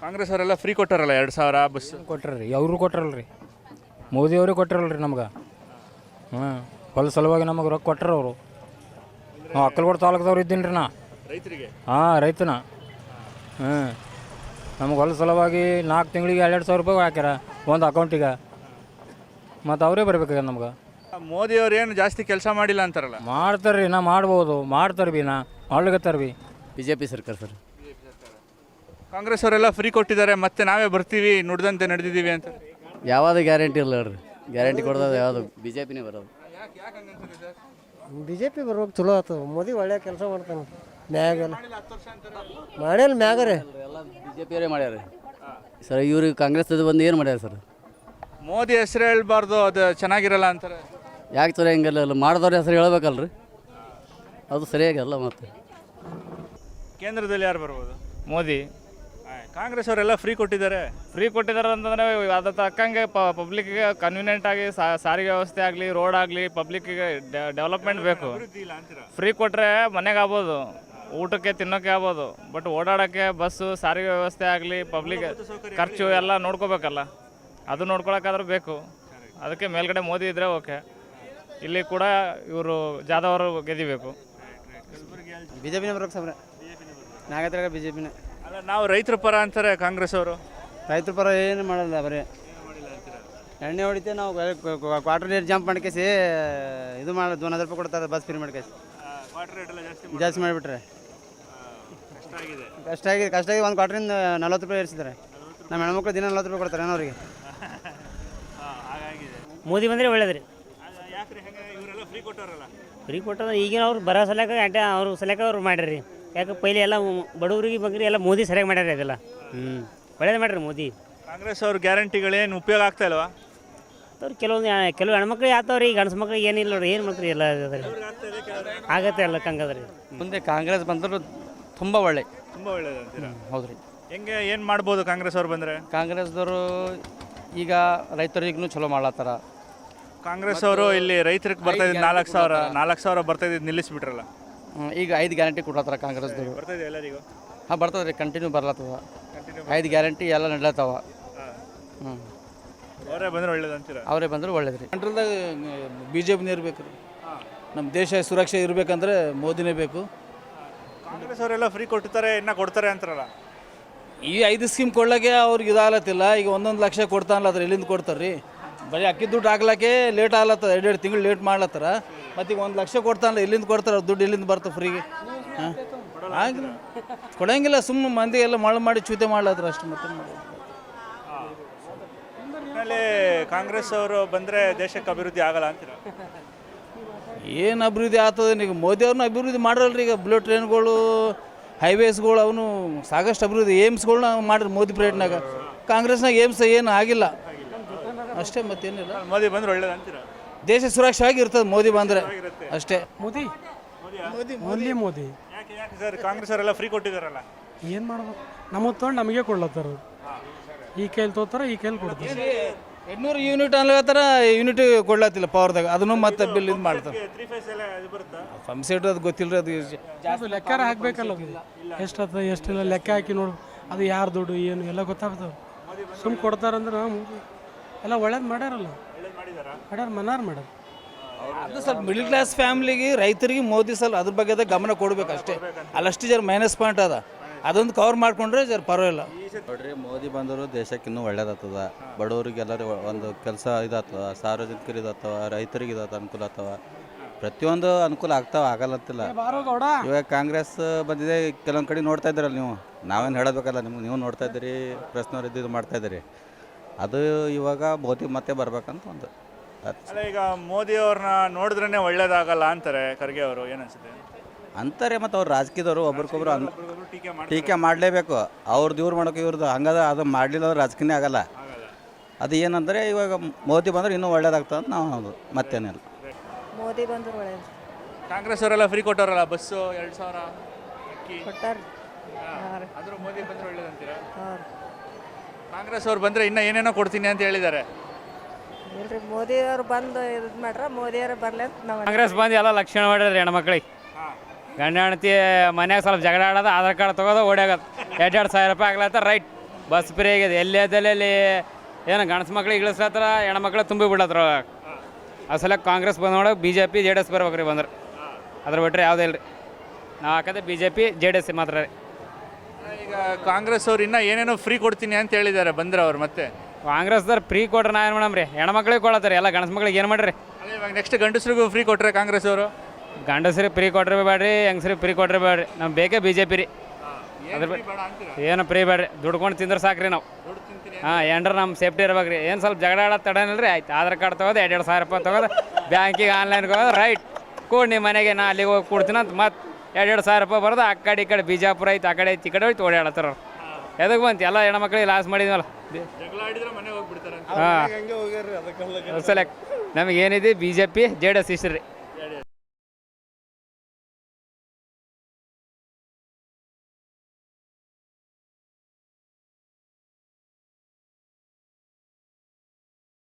ಕಾಂಗ್ರೆಸ್ ಅವರೆಲ್ಲ ಫ್ರೀ ಕೊಟ್ಟಾರಲ್ಲ ಎರಡು ಸಾವಿರ ಬಸ್ ಕೊಟ್ಟಾರ್ರಿ ಅವರು ಕೊಟ್ಟಾರಲ್ರಿ ಮೋದಿ ಅವರೇ ರೀ ನಮ್ಗೆ. ಹಾಂ ಹೊಲ ಸಲುವಾಗಿ ನಮಗೆ ರೊಕ್ಕ ಕೊಟ್ಟರು ಅವರು. ನಾವು ಅಕ್ಕಲಗೋಡು ತಾಲೂಕದವ್ರು ಇದ್ದೀನಿ ರೀ ನಾ. ರೈತರಿಗೆ? ಹಾಂ ರೈತನ. ಹ್ಞೂ. ನಮ್ಗೆ ಹೊಲ ಸಲುವಾಗಿ ನಾಲ್ಕು ತಿಂಗಳಿಗೆ ಎರಡೆರಡು ಸಾವಿರ ರೂಪಾಯಿ ಹಾಕ್ಯಾರ ಒಂದು ಅಕೌಂಟಿಗೆ ಮತ್ತು ಅವರೇ ಬರ್ಬೇಕಾಗ್ಯದ ನಮ್ಗೆ. ಮೋದಿ ಅವ್ರು ಏನು ಜಾಸ್ತಿ ಕೆಲಸ ಮಾಡಿಲ್ಲ ಅಂತಾರಲ್ಲ? ಮಾಡ್ತಾರೆ ರೀ ನಾ ಮಾಡ್ಬೋದು. ಮಾಡ್ತಾರೆ ಬಿ ನಾ. ಮಾಡ್ಲಿಕತ್ತಾರೆ ಬಿ. ಬಿ ಜೆ ಪಿ ಸರ್ಕಾರ ಸರ್. ಕಾಂಗ್ರೆಸ್ ಅವರೆಲ್ಲ ಫ್ರೀ ಕೊಟ್ಟಿದ್ದಾರೆ ಮತ್ತೆ ನಾವೇ ಬರ್ತೀವಿ ನುಡ್ದಂತೆ ನಡೆದಿದ್ದೀವಿ ಅಂತ. ಯಾವುದು ಗ್ಯಾರಂಟಿ ಇಲ್ಲ ರೀ ಗ್ಯಾರಂಟಿ ಕೊಡೋದು ಯಾವುದು? ಬಿ ಜೆ ಪಿನೇ ಬರೋದು ಬಿ ಜೆ ಪಿ ಬರ್ಬೇಕು ಚಲೋ ಆಯ್ತು ಮೋದಿ ಒಳ್ಳೆ ಕೆಲಸ ಮಾಡ್ತಾನೆ. ಮ್ಯಾಗೆಲ್ಲ ಮ್ಯಾಗ ರೀ ಎಲ್ಲ ಬಿ ಜೆ ಪಿಯವರೇ ಮಾಡ್ಯಾರ. ಸರ್ ಇವ್ರಿಗೆ ಕಾಂಗ್ರೆಸ್ ಬಂದು ಏನು ಮಾಡ್ಯಾರ ಸರ್? ಮೋದಿ ಹೆಸರು ಹೇಳ್ಬಾರ್ದು ಅದು ಚೆನ್ನಾಗಿರಲ್ಲ ಅಂತಾರೆ. ಯಾಕೆ ಸರ್ ಹಿಂಗಲ್ಲ ಅಲ್ಲ ಮಾಡಿದವ್ರ ಹೆಸರು ಹೇಳ್ಬೇಕಲ್ರಿ. ಅದು ಸರಿಯಾಗಲ್ಲ ಮತ್ತೆ. ಕೇಂದ್ರದಲ್ಲಿ ಯಾರು ಬರ್ಬೋದು? ಮೋದಿ. ಕಾಂಗ್ರೆಸ್ ಅವರೆಲ್ಲ ಫ್ರೀ ಕೊಟ್ಟಿದ್ದಾರೆ? ಫ್ರೀ ಕೊಟ್ಟಿದ್ದಾರೆ ಅಂತಂದರೆ ಅದ ತಕ್ಕಂಗೆ ಪಬ್ಲಿಕ್ಗೆ ಕನ್ವೀನಿಯೆಂಟ್ ಆಗಿ ಸಾರಿಗೆ ವ್ಯವಸ್ಥೆ ಆಗಲಿ ರೋಡ್ ಆಗಲಿ ಪಬ್ಲಿಕ್ಗೆ ಡೆವಲಪ್ಮೆಂಟ್ ಬೇಕು. ಫ್ರೀ ಕೊಟ್ಟರೆ ಮನೆಗೆ ಆಗ್ಬೋದು. ಊಟಕ್ಕೆ ತಿನ್ನೋಕೆ ಆಗ್ಬೋದು ಬಟ್ ಓಡಾಡೋಕ್ಕೆ ಬಸ್ಸು ಸಾರಿಗೆ ವ್ಯವಸ್ಥೆ ಆಗಲಿ ಪಬ್ಲಿಕ್ ಖರ್ಚು ಎಲ್ಲ ನೋಡ್ಕೋಬೇಕಲ್ಲ. ಅದು ನೋಡ್ಕೊಳಕ್ಕಾದ್ರೂ ಬೇಕು. ಅದಕ್ಕೆ ಮೇಲ್ಗಡೆ ಮೋದಿ ಇದ್ದರೆ ಓಕೆ ಇಲ್ಲಿ ಕೂಡ ಇವರು ಜಾಧವ್ ಅವರು ಗೆದಿಬೇಕು. ಬಿ ಜೆ ಪಿನೇ ಬರ್ಬೇಕು ನಾಗತ್ರ ಬಿ ಜೆ ಪಿನೇ ಅಲ್ಲ ನಾವು ರೈತರ ಪರ ಅಂತಾರೆ ಕಾಂಗ್ರೆಸ್ ಅವರು. ರೈತರ ಪರ ಏನು ಮಾಡಲ್ಲ ಬರೀ. ಎಣ್ಣೆ ಹೊಡಿತೆ ನಾವು ಕ್ವಾರ್ಟರ್ ನೀರು ಜಂಪ್ ಮಾಡ್ಕೇಸಿ ಇದು ಮಾಡೋದು ಒಂದು ರೂಪಾಯಿ ಕೊಡ್ತಾರೆ ಬಸ್ ಫ್ರೀ ಮಾಡ್ಕೇಸಿ. ಜಾಸ್ತಿ ಮಾಡಿಬಿಟ್ರೆ. ಕಷ್ಟ ಆಗಿದೆ ಕಷ್ಟ ಆಗಿ ಒಂದು ಕ್ವಾಟ್ರಿಂದ ನಲ್ವತ್ತು ರೂಪಾಯಿ ಏರಿಸಿದ್ದಾರೆ. ನಮ್ಮ ಹೆಣ್ಮಕ್ಳು ದಿನ ನಲ್ವತ್ತು ರೂಪಾಯಿ ಕೊಡ್ತಾರೆ ಏನೋ ಅವರಿಗೆ ಮೋದಿ ಬಂದರೆ ಒಳ್ಳೇದ್ರಿ. ಇವರೆಲ್ಲ ಫ್ರೀ ಕೊಟ್ಟಾರಲ್ಲ ಫ್ರೀ ಕೊಟ್ಟಂದ್ರೆ ಈಗಿನ ಅವ್ರು ಬರೋ ಸಲಕ ಅಂಟೆ ಅವ್ರ ಸಲಕ ಅವ್ರು ಮಾಡ್ಯಾರಿ ಯಾಕೆ ಪೈಲೆ ಎಲ್ಲ ಬಡವರಿಗೆ ಬಗ್ಗೆ ಎಲ್ಲ ಮೋದಿ ಸರಿಯಾಗಿ ಮಾಡ್ಯಾರ ಅದೆಲ್ಲ. ಹ್ಞೂ ಒಳ್ಳೇದು ಮಾಡ್ರಿ ಮೋದಿ. ಕಾಂಗ್ರೆಸ್ ಅವ್ರ ಗ್ಯಾರಂಟಿಗಳೇನು ಉಪಯೋಗ ಆಗ್ತಾ ಇಲ್ವಾ? ಅವ್ರು ಕೆಲವೊಂದು ಕೆಲವು ಹೆಣ್ಮಕ್ಳು ಯಾತಾವ್ರಿ ಈಗ ಗಂಡ್ಸು ಮಕ್ಳಿಗೆ ಏನಿಲ್ಲ ನೋಡ್ರಿ ಏನು ಮಾಡ್ತೀರಿ ಎಲ್ಲ ಆಗತ್ತೆ ಎಲ್ಲ ಕಂಗದ್ರಿ ಮುಂದೆ ಕಾಂಗ್ರೆಸ್ ಬಂದರೂ ತುಂಬ ಒಳ್ಳೆ. ತುಂಬ ಒಳ್ಳೇದು ಅಂತೀರಾ? ಹೌದು ರೀ ಹೆಂಗೆ ಏನು ಮಾಡ್ಬೋದು ಕಾಂಗ್ರೆಸ್ ಅವ್ರು ಬಂದರೆ? ಕಾಂಗ್ರೆಸ್ದವರು ಈಗ ರೈತರಿಗೂ ಚಲೋ ಮಾಡ್ಲತ್ತಾರ. ಕಾಂಗ್ರೆಸ್ ಅವರು ಇಲ್ಲಿ ರೈತರಿಗೆ ಬರ್ತಾ ಇದ್ದು ನಾಲ್ಕು ಸಾವಿರ ನಾಲ್ಕು ಸಾವಿರ ಬರ್ತಾ ಇದ್ದು ನಿಲ್ಲಿಸ್ಬಿಟ್ರಲ್ಲ? ಹ್ಮ್, ಈಗ ಐದು ಗ್ಯಾರಂಟಿ ಕೊಡ್ಲತ್ತಾರ ಕಾಂಗ್ರೆಸ್ದವರು. ಬರ್ತಾ ಇದೆ ಎಲ್ಲರಿಗೂ? ಹಾಂ ಬರ್ತದೆ ರೀ ಕಂಟಿನ್ಯೂ ಬರ್ಲತ್ತದ ಐದು ಗ್ಯಾರಂಟಿ ಎಲ್ಲ ನಡ್ಲತ್ತವ. ಹ್ಞೂ ಅವರೇ ಬಂದರೆ ಒಳ್ಳೇದು ಅಂತೀರಾ? ಅವರೇ ಬಂದ್ರೆ ಒಳ್ಳೇದು ರೀ ಸೆಂಟ್ರಲ್ದಾಗ ಬಿ ಜೆ ಪಿನೇ ಇರಬೇಕು ನಮ್ಮ ದೇಶ ಸುರಕ್ಷೆ ಇರಬೇಕಂದ್ರೆ ಮೋದಿನೇ ಬೇಕು. ಕಾಂಗ್ರೆಸ್ ಅವರೆಲ್ಲ ಫ್ರೀ ಕೊಟ್ಟಿರ್ತಾರೆ ಇನ್ನ ಕೊಡ್ತಾರೆ ಅಂತಾರಲ್ಲ. ಈ ಐದು ಸ್ಕೀಮ್ ಕೊಡ್ಲಿಕ್ಕೆ ಅವ್ರಿಗೆ ಇದಾಗಲತ್ತಿಲ್ಲ. ಈಗ ಒಂದೊಂದು ಲಕ್ಷ ಕೊಡ್ತಾನಲ್ಲ ಅದ್ರ ಎಲ್ಲಿಂದ ಕೊಡ್ತಾರೆ ರೀ ಬರೀ ಅಕ್ಕಿ ದುಡ್ಡು ಹಾಕ್ಲಕ್ಕೆ ಲೇಟ್ ಆಗ್ಲತ್ತದ ಎರಡು ಎರಡು ತಿಂಗಳು ಲೇಟ್ ಮಾಡ್ಲತ್ತಾರ. ಮತ್ತು ಈಗ ಒಂದು ಲಕ್ಷ ಕೊಡ್ತಾನಲ್ಲ ಎಲ್ಲಿಂದ ಕೊಡ್ತಾರೆ ದುಡ್ಡು ಎಲ್ಲಿಂದ ಬರ್ತದೆ ಫ್ರೀಗೆ ಹಾಂ? ಆಗಿಲ್ಲ ಕೊಡಂಗಿಲ್ಲ ಸುಮ್ಮನೆ ಮಂದಿ ಎಲ್ಲ ಮಳೆ ಮಾಡಿ ಚೂತೆ ಮಾಡ್ಲತ್ತರ ಅಷ್ಟು ಮತ್ತೆ ಕಾಂಗ್ರೆಸ್ ಅವರು ಬಂದರೆ ದೇಶಕ್ಕೆ ಅಭಿವೃದ್ಧಿ ಆಗಲ್ಲ ಅಂತೀರಾ? ಏನು ಅಭಿವೃದ್ಧಿ ಆಗ್ತದೆ? ಈಗ ಮೋದಿ ಅವ್ರನ್ನ ಅಭಿವೃದ್ಧಿ ಮಾಡಲ್ರಿ ಈಗ ಬುಲೆಟ್ ಟ್ರೈನ್ಗಳು ಹೈವೇಸ್ಗಳು ಅವನು ಸಾಕಷ್ಟು ಅಭಿವೃದ್ಧಿ. ಏಮ್ಸ್ಗಳನ್ನ ಮಾಡ್ರಿ ಮೋದಿ ಪ್ರಯತ್ನಾಗ ಕಾಂಗ್ರೆಸ್ನಾಗ ಏಮ್ಸ್ ಏನು ಆಗಿಲ್ಲ. ಅಷ್ಟೇ ಮತ್ತೇನಿಲ್ಲ. ಮೋದಿ ಬಂದ್ರೆ ಒಳ್ಳೇದು ಅಂತೀರಾ? ದೇಶ ಸುರಕ್ಷವಾಗಿ ಇರ್ತದೆ ಮೋದಿ ಬಂದರೆ. ಅಷ್ಟೇ. ಮೋದಿ? ಮೋದಿ ಮೋದಿ. ಯಾಕೆ ಯಾಕೆ ಸರ್? ಕಾಂಗ್ರೆಸ್ ಅವರೆಲ್ಲ ಫ್ರೀ ಕೊಟ್ಟಿದಾರಲ್ಲ ಏನು ಮಾಡ್ಬೇಕು? ನಮ್ಮ ತೊಗೊಂಡು ನಮಗೆ ಕೊಡ್ಲತ್ತಾರ ಈ ಕೈಲಿ ತೋತಾರ ಈ ಕೈಲಿ ಕೊಡ್ತಾರೆ. ಎಂಟ್ನೂರು ಯೂನಿಟ್ ಅನ್ಲತ್ತಾರ ಯೂನಿಟ್ ಕೊಡ್ಲತ್ತಿಲ್ಲ ಪವರ್ದಾಗ ಅದನ್ನು ಮತ್ತೆ ಬಿಲ್ ಇದು ಮಾಡ್ತಾರೆ ಪಂಪ್ ಸೆಟ್ ಅದು ಗೊತ್ತಿಲ್ಲ ಅದು ಲೆಕ್ಕ ಲೆಕ್ಕಾರ ಹಾಕಬೇಕಲ್ಲ ಎಷ್ಟದ ಎಷ್ಟಿಲ್ಲ ಲೆಕ್ಕ ಹಾಕಿ ನೋಡು. ಅದು ಯಾರು ದುಡ್ಡು ಏನು ಎಲ್ಲ ಗೊತ್ತಾಗ್ತದೆ. ಸುಮ್ಮನೆ ಕೊಡ್ತಾರಂದ್ರೆ ಎಲ್ಲ ಒಳ್ಳೇದು ಮಾಡ್ಯಾರಲ್ಲ. ಮಾಡ್ಯಾರ ಮನಾರ್ ಮಾಡ್ಯಾರ. ಅದು ಸ್ವಲ್ಪ ಮಿಡ್ಲ್ ಕ್ಲಾಸ್ ಫ್ಯಾಮ್ಲಿಗೆ ರೈತರಿಗೆ ಮೋದಿ ಸಲ ಅದ್ರ ಬಗ್ಗೆ ಗಮನ ಕೊಡ್ಬೇಕು ಅಷ್ಟೇ ಅಲ್ಲಷ್ಟು ಜರ ಮೈನಸ್ ಪಾಯಿಂಟ್ ಅದ. ಅದೊಂದು ಕವರ್ ಮಾಡ್ಕೊಂಡ್ರೆ ಸರ್ ಪರವಾಗಿಲ್ಲ. ನೋಡ್ರಿ ಮೋದಿ ಬಂದರು ದೇಶಕ್ಕೆ ಇನ್ನೂ ಒಳ್ಳೇದಾಗ್ತದ. ಬಡವರಿಗೆಲ್ಲರೂ ಒಂದು ಕೆಲಸ ಇದಾಗ್ತದ ಸಾರ್ವಜನಿಕರು ಇದಾಗ್ತವ ರೈತರಿಗೆ ಇದಾಗ್ತವ ಅನುಕೂಲ ಆಗ್ತವ. ಪ್ರತಿಯೊಂದು ಅನುಕೂಲ ಆಗ್ತಾವ ಆಗಲ್ಲತ್ತಿಲ್ಲ ಇವಾಗ ಕಾಂಗ್ರೆಸ್ ಬಂದಿದೆ ಕೆಲವೊಂದು ಕಡೆ ನೋಡ್ತಾ ಇದ್ದೀರಲ್ಲ ನೀವು. ನಾವೇನು ಹೇಳಬೇಕಲ್ಲ ನಿಮ್ಗೆ ನೀವು ನೋಡ್ತಾ ಇದ್ದೀರಿ ಪ್ರಶ್ನವ್ರು ಇದ್ದು ಮಾಡ್ತಾ ಇದ್ದೀರಿ. ಅದು ಇವಾಗ ಮೋದಿ ಮತ್ತೆ ಬರ್ಬೇಕಂತ ಒಂದು ಅಲ್ಲ ಈಗ ಮೋದಿ ಅವ್ರನ್ನ ನೋಡಿದ್ರೇ ಒಳ್ಳೇದಾಗಲ್ಲ ಅಂತಾರೆ ಖರ್ಗೆ ಅವರು ಏನನ್ಸುತ್ತೆ ಅಂತಾರೆ ಮತ್ತು ಅವ್ರು ರಾಜಕೀಯದವರು ಒಬ್ರಿಗೊಬ್ರು ಅನ್ ಟೀಕೆ ಮಾಡಲೇಬೇಕು. ಅವ್ರದ್ದು ಇವ್ರು ಮಾಡೋಕೆ ಇವ್ರದ್ದು ಹಂಗದ ಅದು ಮಾಡಲಿಲ್ಲ ಅಂದ್ರೆ ರಾಜಕೀಯ ಆಗಲ್ಲ. ಅದು ಏನಂದರೆ ಇವಾಗ ಮೋದಿ ಬಂದ್ರೆ ಇನ್ನೂ ಒಳ್ಳೇದಾಗ್ತದೆ ಅಂತ ನಾವು ಅನ್ನೋದು ಮತ್ತೇನಿಲ್ಲ. ಮೋದಿ ಬಂದ್ರೆ ಒಳ್ಳೇದು. ಕಾಂಗ್ರೆಸ್ ಅವರೆಲ್ಲ ಫ್ರೀ ಕೊಟ್ಟವರಲ್ಲ ಬಸ್ಸು ಎರಡು ಸಾವಿರ ಅಕ್ಕಿ. ಕೊಟ್ಟಾರ. ಆದರೂ ಮೋದಿ ಬಂದ್ರೆ ಒಳ್ಳೇದಂತೀರಾ? ಕಾಂಗ್ರೆಸ್ ಅವ್ರು ಬಂದರೆ ಇನ್ನೂ ಏನೇನೋ ಕೊಡ್ತೀನಿ ಅಂತ ಹೇಳಿದ್ದಾರೆ. ಇಲ್ರಿ ಮೋದಿ ಅವ್ರು ಬಂದು ಇದು ಮಾಡ್ರ ಮೋದಿ ಅವ್ರು ಬರ್ಲಿ ಅಂತ ನಾವು ಕಾಂಗ್ರೆಸ್ ಬಂದು ಎಲ್ಲ ಲಕ್ಷಣ ಮಾಡ್ಯಾರ ಹೆಣ್ಮಕ್ಳಿಗೆ. ಗಂಡ ಹೆಂಡತಿ ಮನ್ಯಾಗ ಸ್ವಲ್ಪ ಜಗಳ ಆಡೋದು ಆಧಾರ್ ಕಾರ್ಡ್ ತೊಗೋದು ಓಡಾಗೋದು ಎರಡು ಎರಡು ಸಾವಿರ ರೂಪಾಯಿ ಆಗ್ಲತ್ತ ರೈಟ್. ಬಸ್ ಫ್ರೀ ಆಗಿದೆ. ಎಲ್ಲಿ ಅಲ್ಲಿ ಏನು ಗಂಡಸ ಮಕ್ಳಿಗೆ ಹೆಣ್ಣು ಹೆಣ್ಮಕ್ಳು ತುಂಬಿ ಬಿಡತ್ರ ಆ ಸಲ ಕಾಂಗ್ರೆಸ್ ಬಂದ ನೋಡೋಕೆ B J P J D S ಬರ್ಬೇಕು ರೀ ಬಂದ್ರೆ. ಅದ್ರ ಬಿಟ್ಟರೆ ಯಾವುದೇ ಇಲ್ಲ ರೀ ನಾವು ಹಾಕದೆ B J P J D S ಮಾತ್ರ ರೀ. ಈಗ ಕಾಂಗ್ರೆಸ್ ಅವ್ರು ಇನ್ನೂ ಏನೇನೋ ಫ್ರೀ ಕೊಡ್ತೀನಿ ಅಂತ ಹೇಳಿದ್ದಾರೆ ಬಂದ್ರೆ ಅವ್ರು ಮತ್ತೆ. ಕಾಂಗ್ರೆಸ್ದವ್ರು ಫ್ರೀ ಕೊಟ್ರೆ ನಾ ಏನು ಮೇಡಮ್ ರೀ ಹೆಣ್ಮಕ್ಳಿಗೆ ಕೊಡತ್ತಾರೆ ಎಲ್ಲ ಗಂಡಸು ಮಕ್ಳಿಗೆ ಏನು ಮಾಡ್ರಿ? ಇವಾಗ ನೆಕ್ಸ್ಟ್ ಗಂಡಸ್ರಿಗೂ ಫ್ರೀ ಕೊಟ್ಟರೆ ಕಾಂಗ್ರೆಸ್ ಅವರು? ಗಂಡಸ್ರಿಗೆ ಫ್ರೀ ಕೊಟ್ರೆ ಬೇಡ್ರಿ ಹೆಂಗಸ್ರಿಗೆ ಫ್ರೀ ಕೊಟ್ರೆ ಬೇಡ್ರಿ. ನಮ್ಗೆ ಬೇಕೇ ಬಿ ಜೆ ಪಿ ರೀ. ಅದ್ರ ಏನು ಫ್ರೀ ಬೇಡ್ರಿ. ದುಡ್ಕೊಂಡು ತಿಂದ್ರೆ ಸಾಕ್ರಿ ನಾವು. ಹಾಂ ಏನ್ರ ನಮ್ಮ ಸೇಫ್ಟಿ ಇರ್ಬೇಕ್ರಿ. ರೀ ಏನು ಸ್ವಲ್ಪ ಜಗಳ ಆಡೋದು ತಡನಿಲ್ರಿ ಆಯ್ತು ಆಧಾರ್ ಕಾರ್ಡ್ ತೊಗೋದು ಎರಡು ಎರಡು ಸಾವಿರ ರೂಪಾಯಿ ತೊಗೋದು ಬ್ಯಾಂಕಿಗೆ ಆನ್ಲೈನ್ಗೆ ಹೋಗೋದು ರೈಟ್ ಕೂಡಿ ನಿಮ್ಮ ಮನೆಗೆ ನಾ ಅಲ್ಲಿಗೆ ಹೋಗಿ ಕೊಡ್ತೀನಿ ಅಂತ ಮತ್ತೆ ಎರಡು ಎರಡು ಸಾವಿರ ರೂಪಾಯಿ ಬರೋದು ಆ ಕಡೆ ಈ ಕಡೆ ಬಿಜಾಪುರ ಐತೆ ಆ ಕಡೆ ಐತೆ ಈ ಕಡೆ ಹೋಯ್ತು ಓಡಾಡತ್ತಾರ ಅವ್ರು. ಎದಕ್ಕೆ ಬಂತು? ಎಲ್ಲ ಹೆಣ್ಮಕ್ಳಿಗೆ ಲಾಸ್ ಮಾಡಿದ್ವಲ್ಲ. ಹಾಂ. ಸಲ ನಮಗೇನಿದೆ ಏನಿದೆ? B J P J D S ಇಷ್ಟ್ರಿ. ರೀ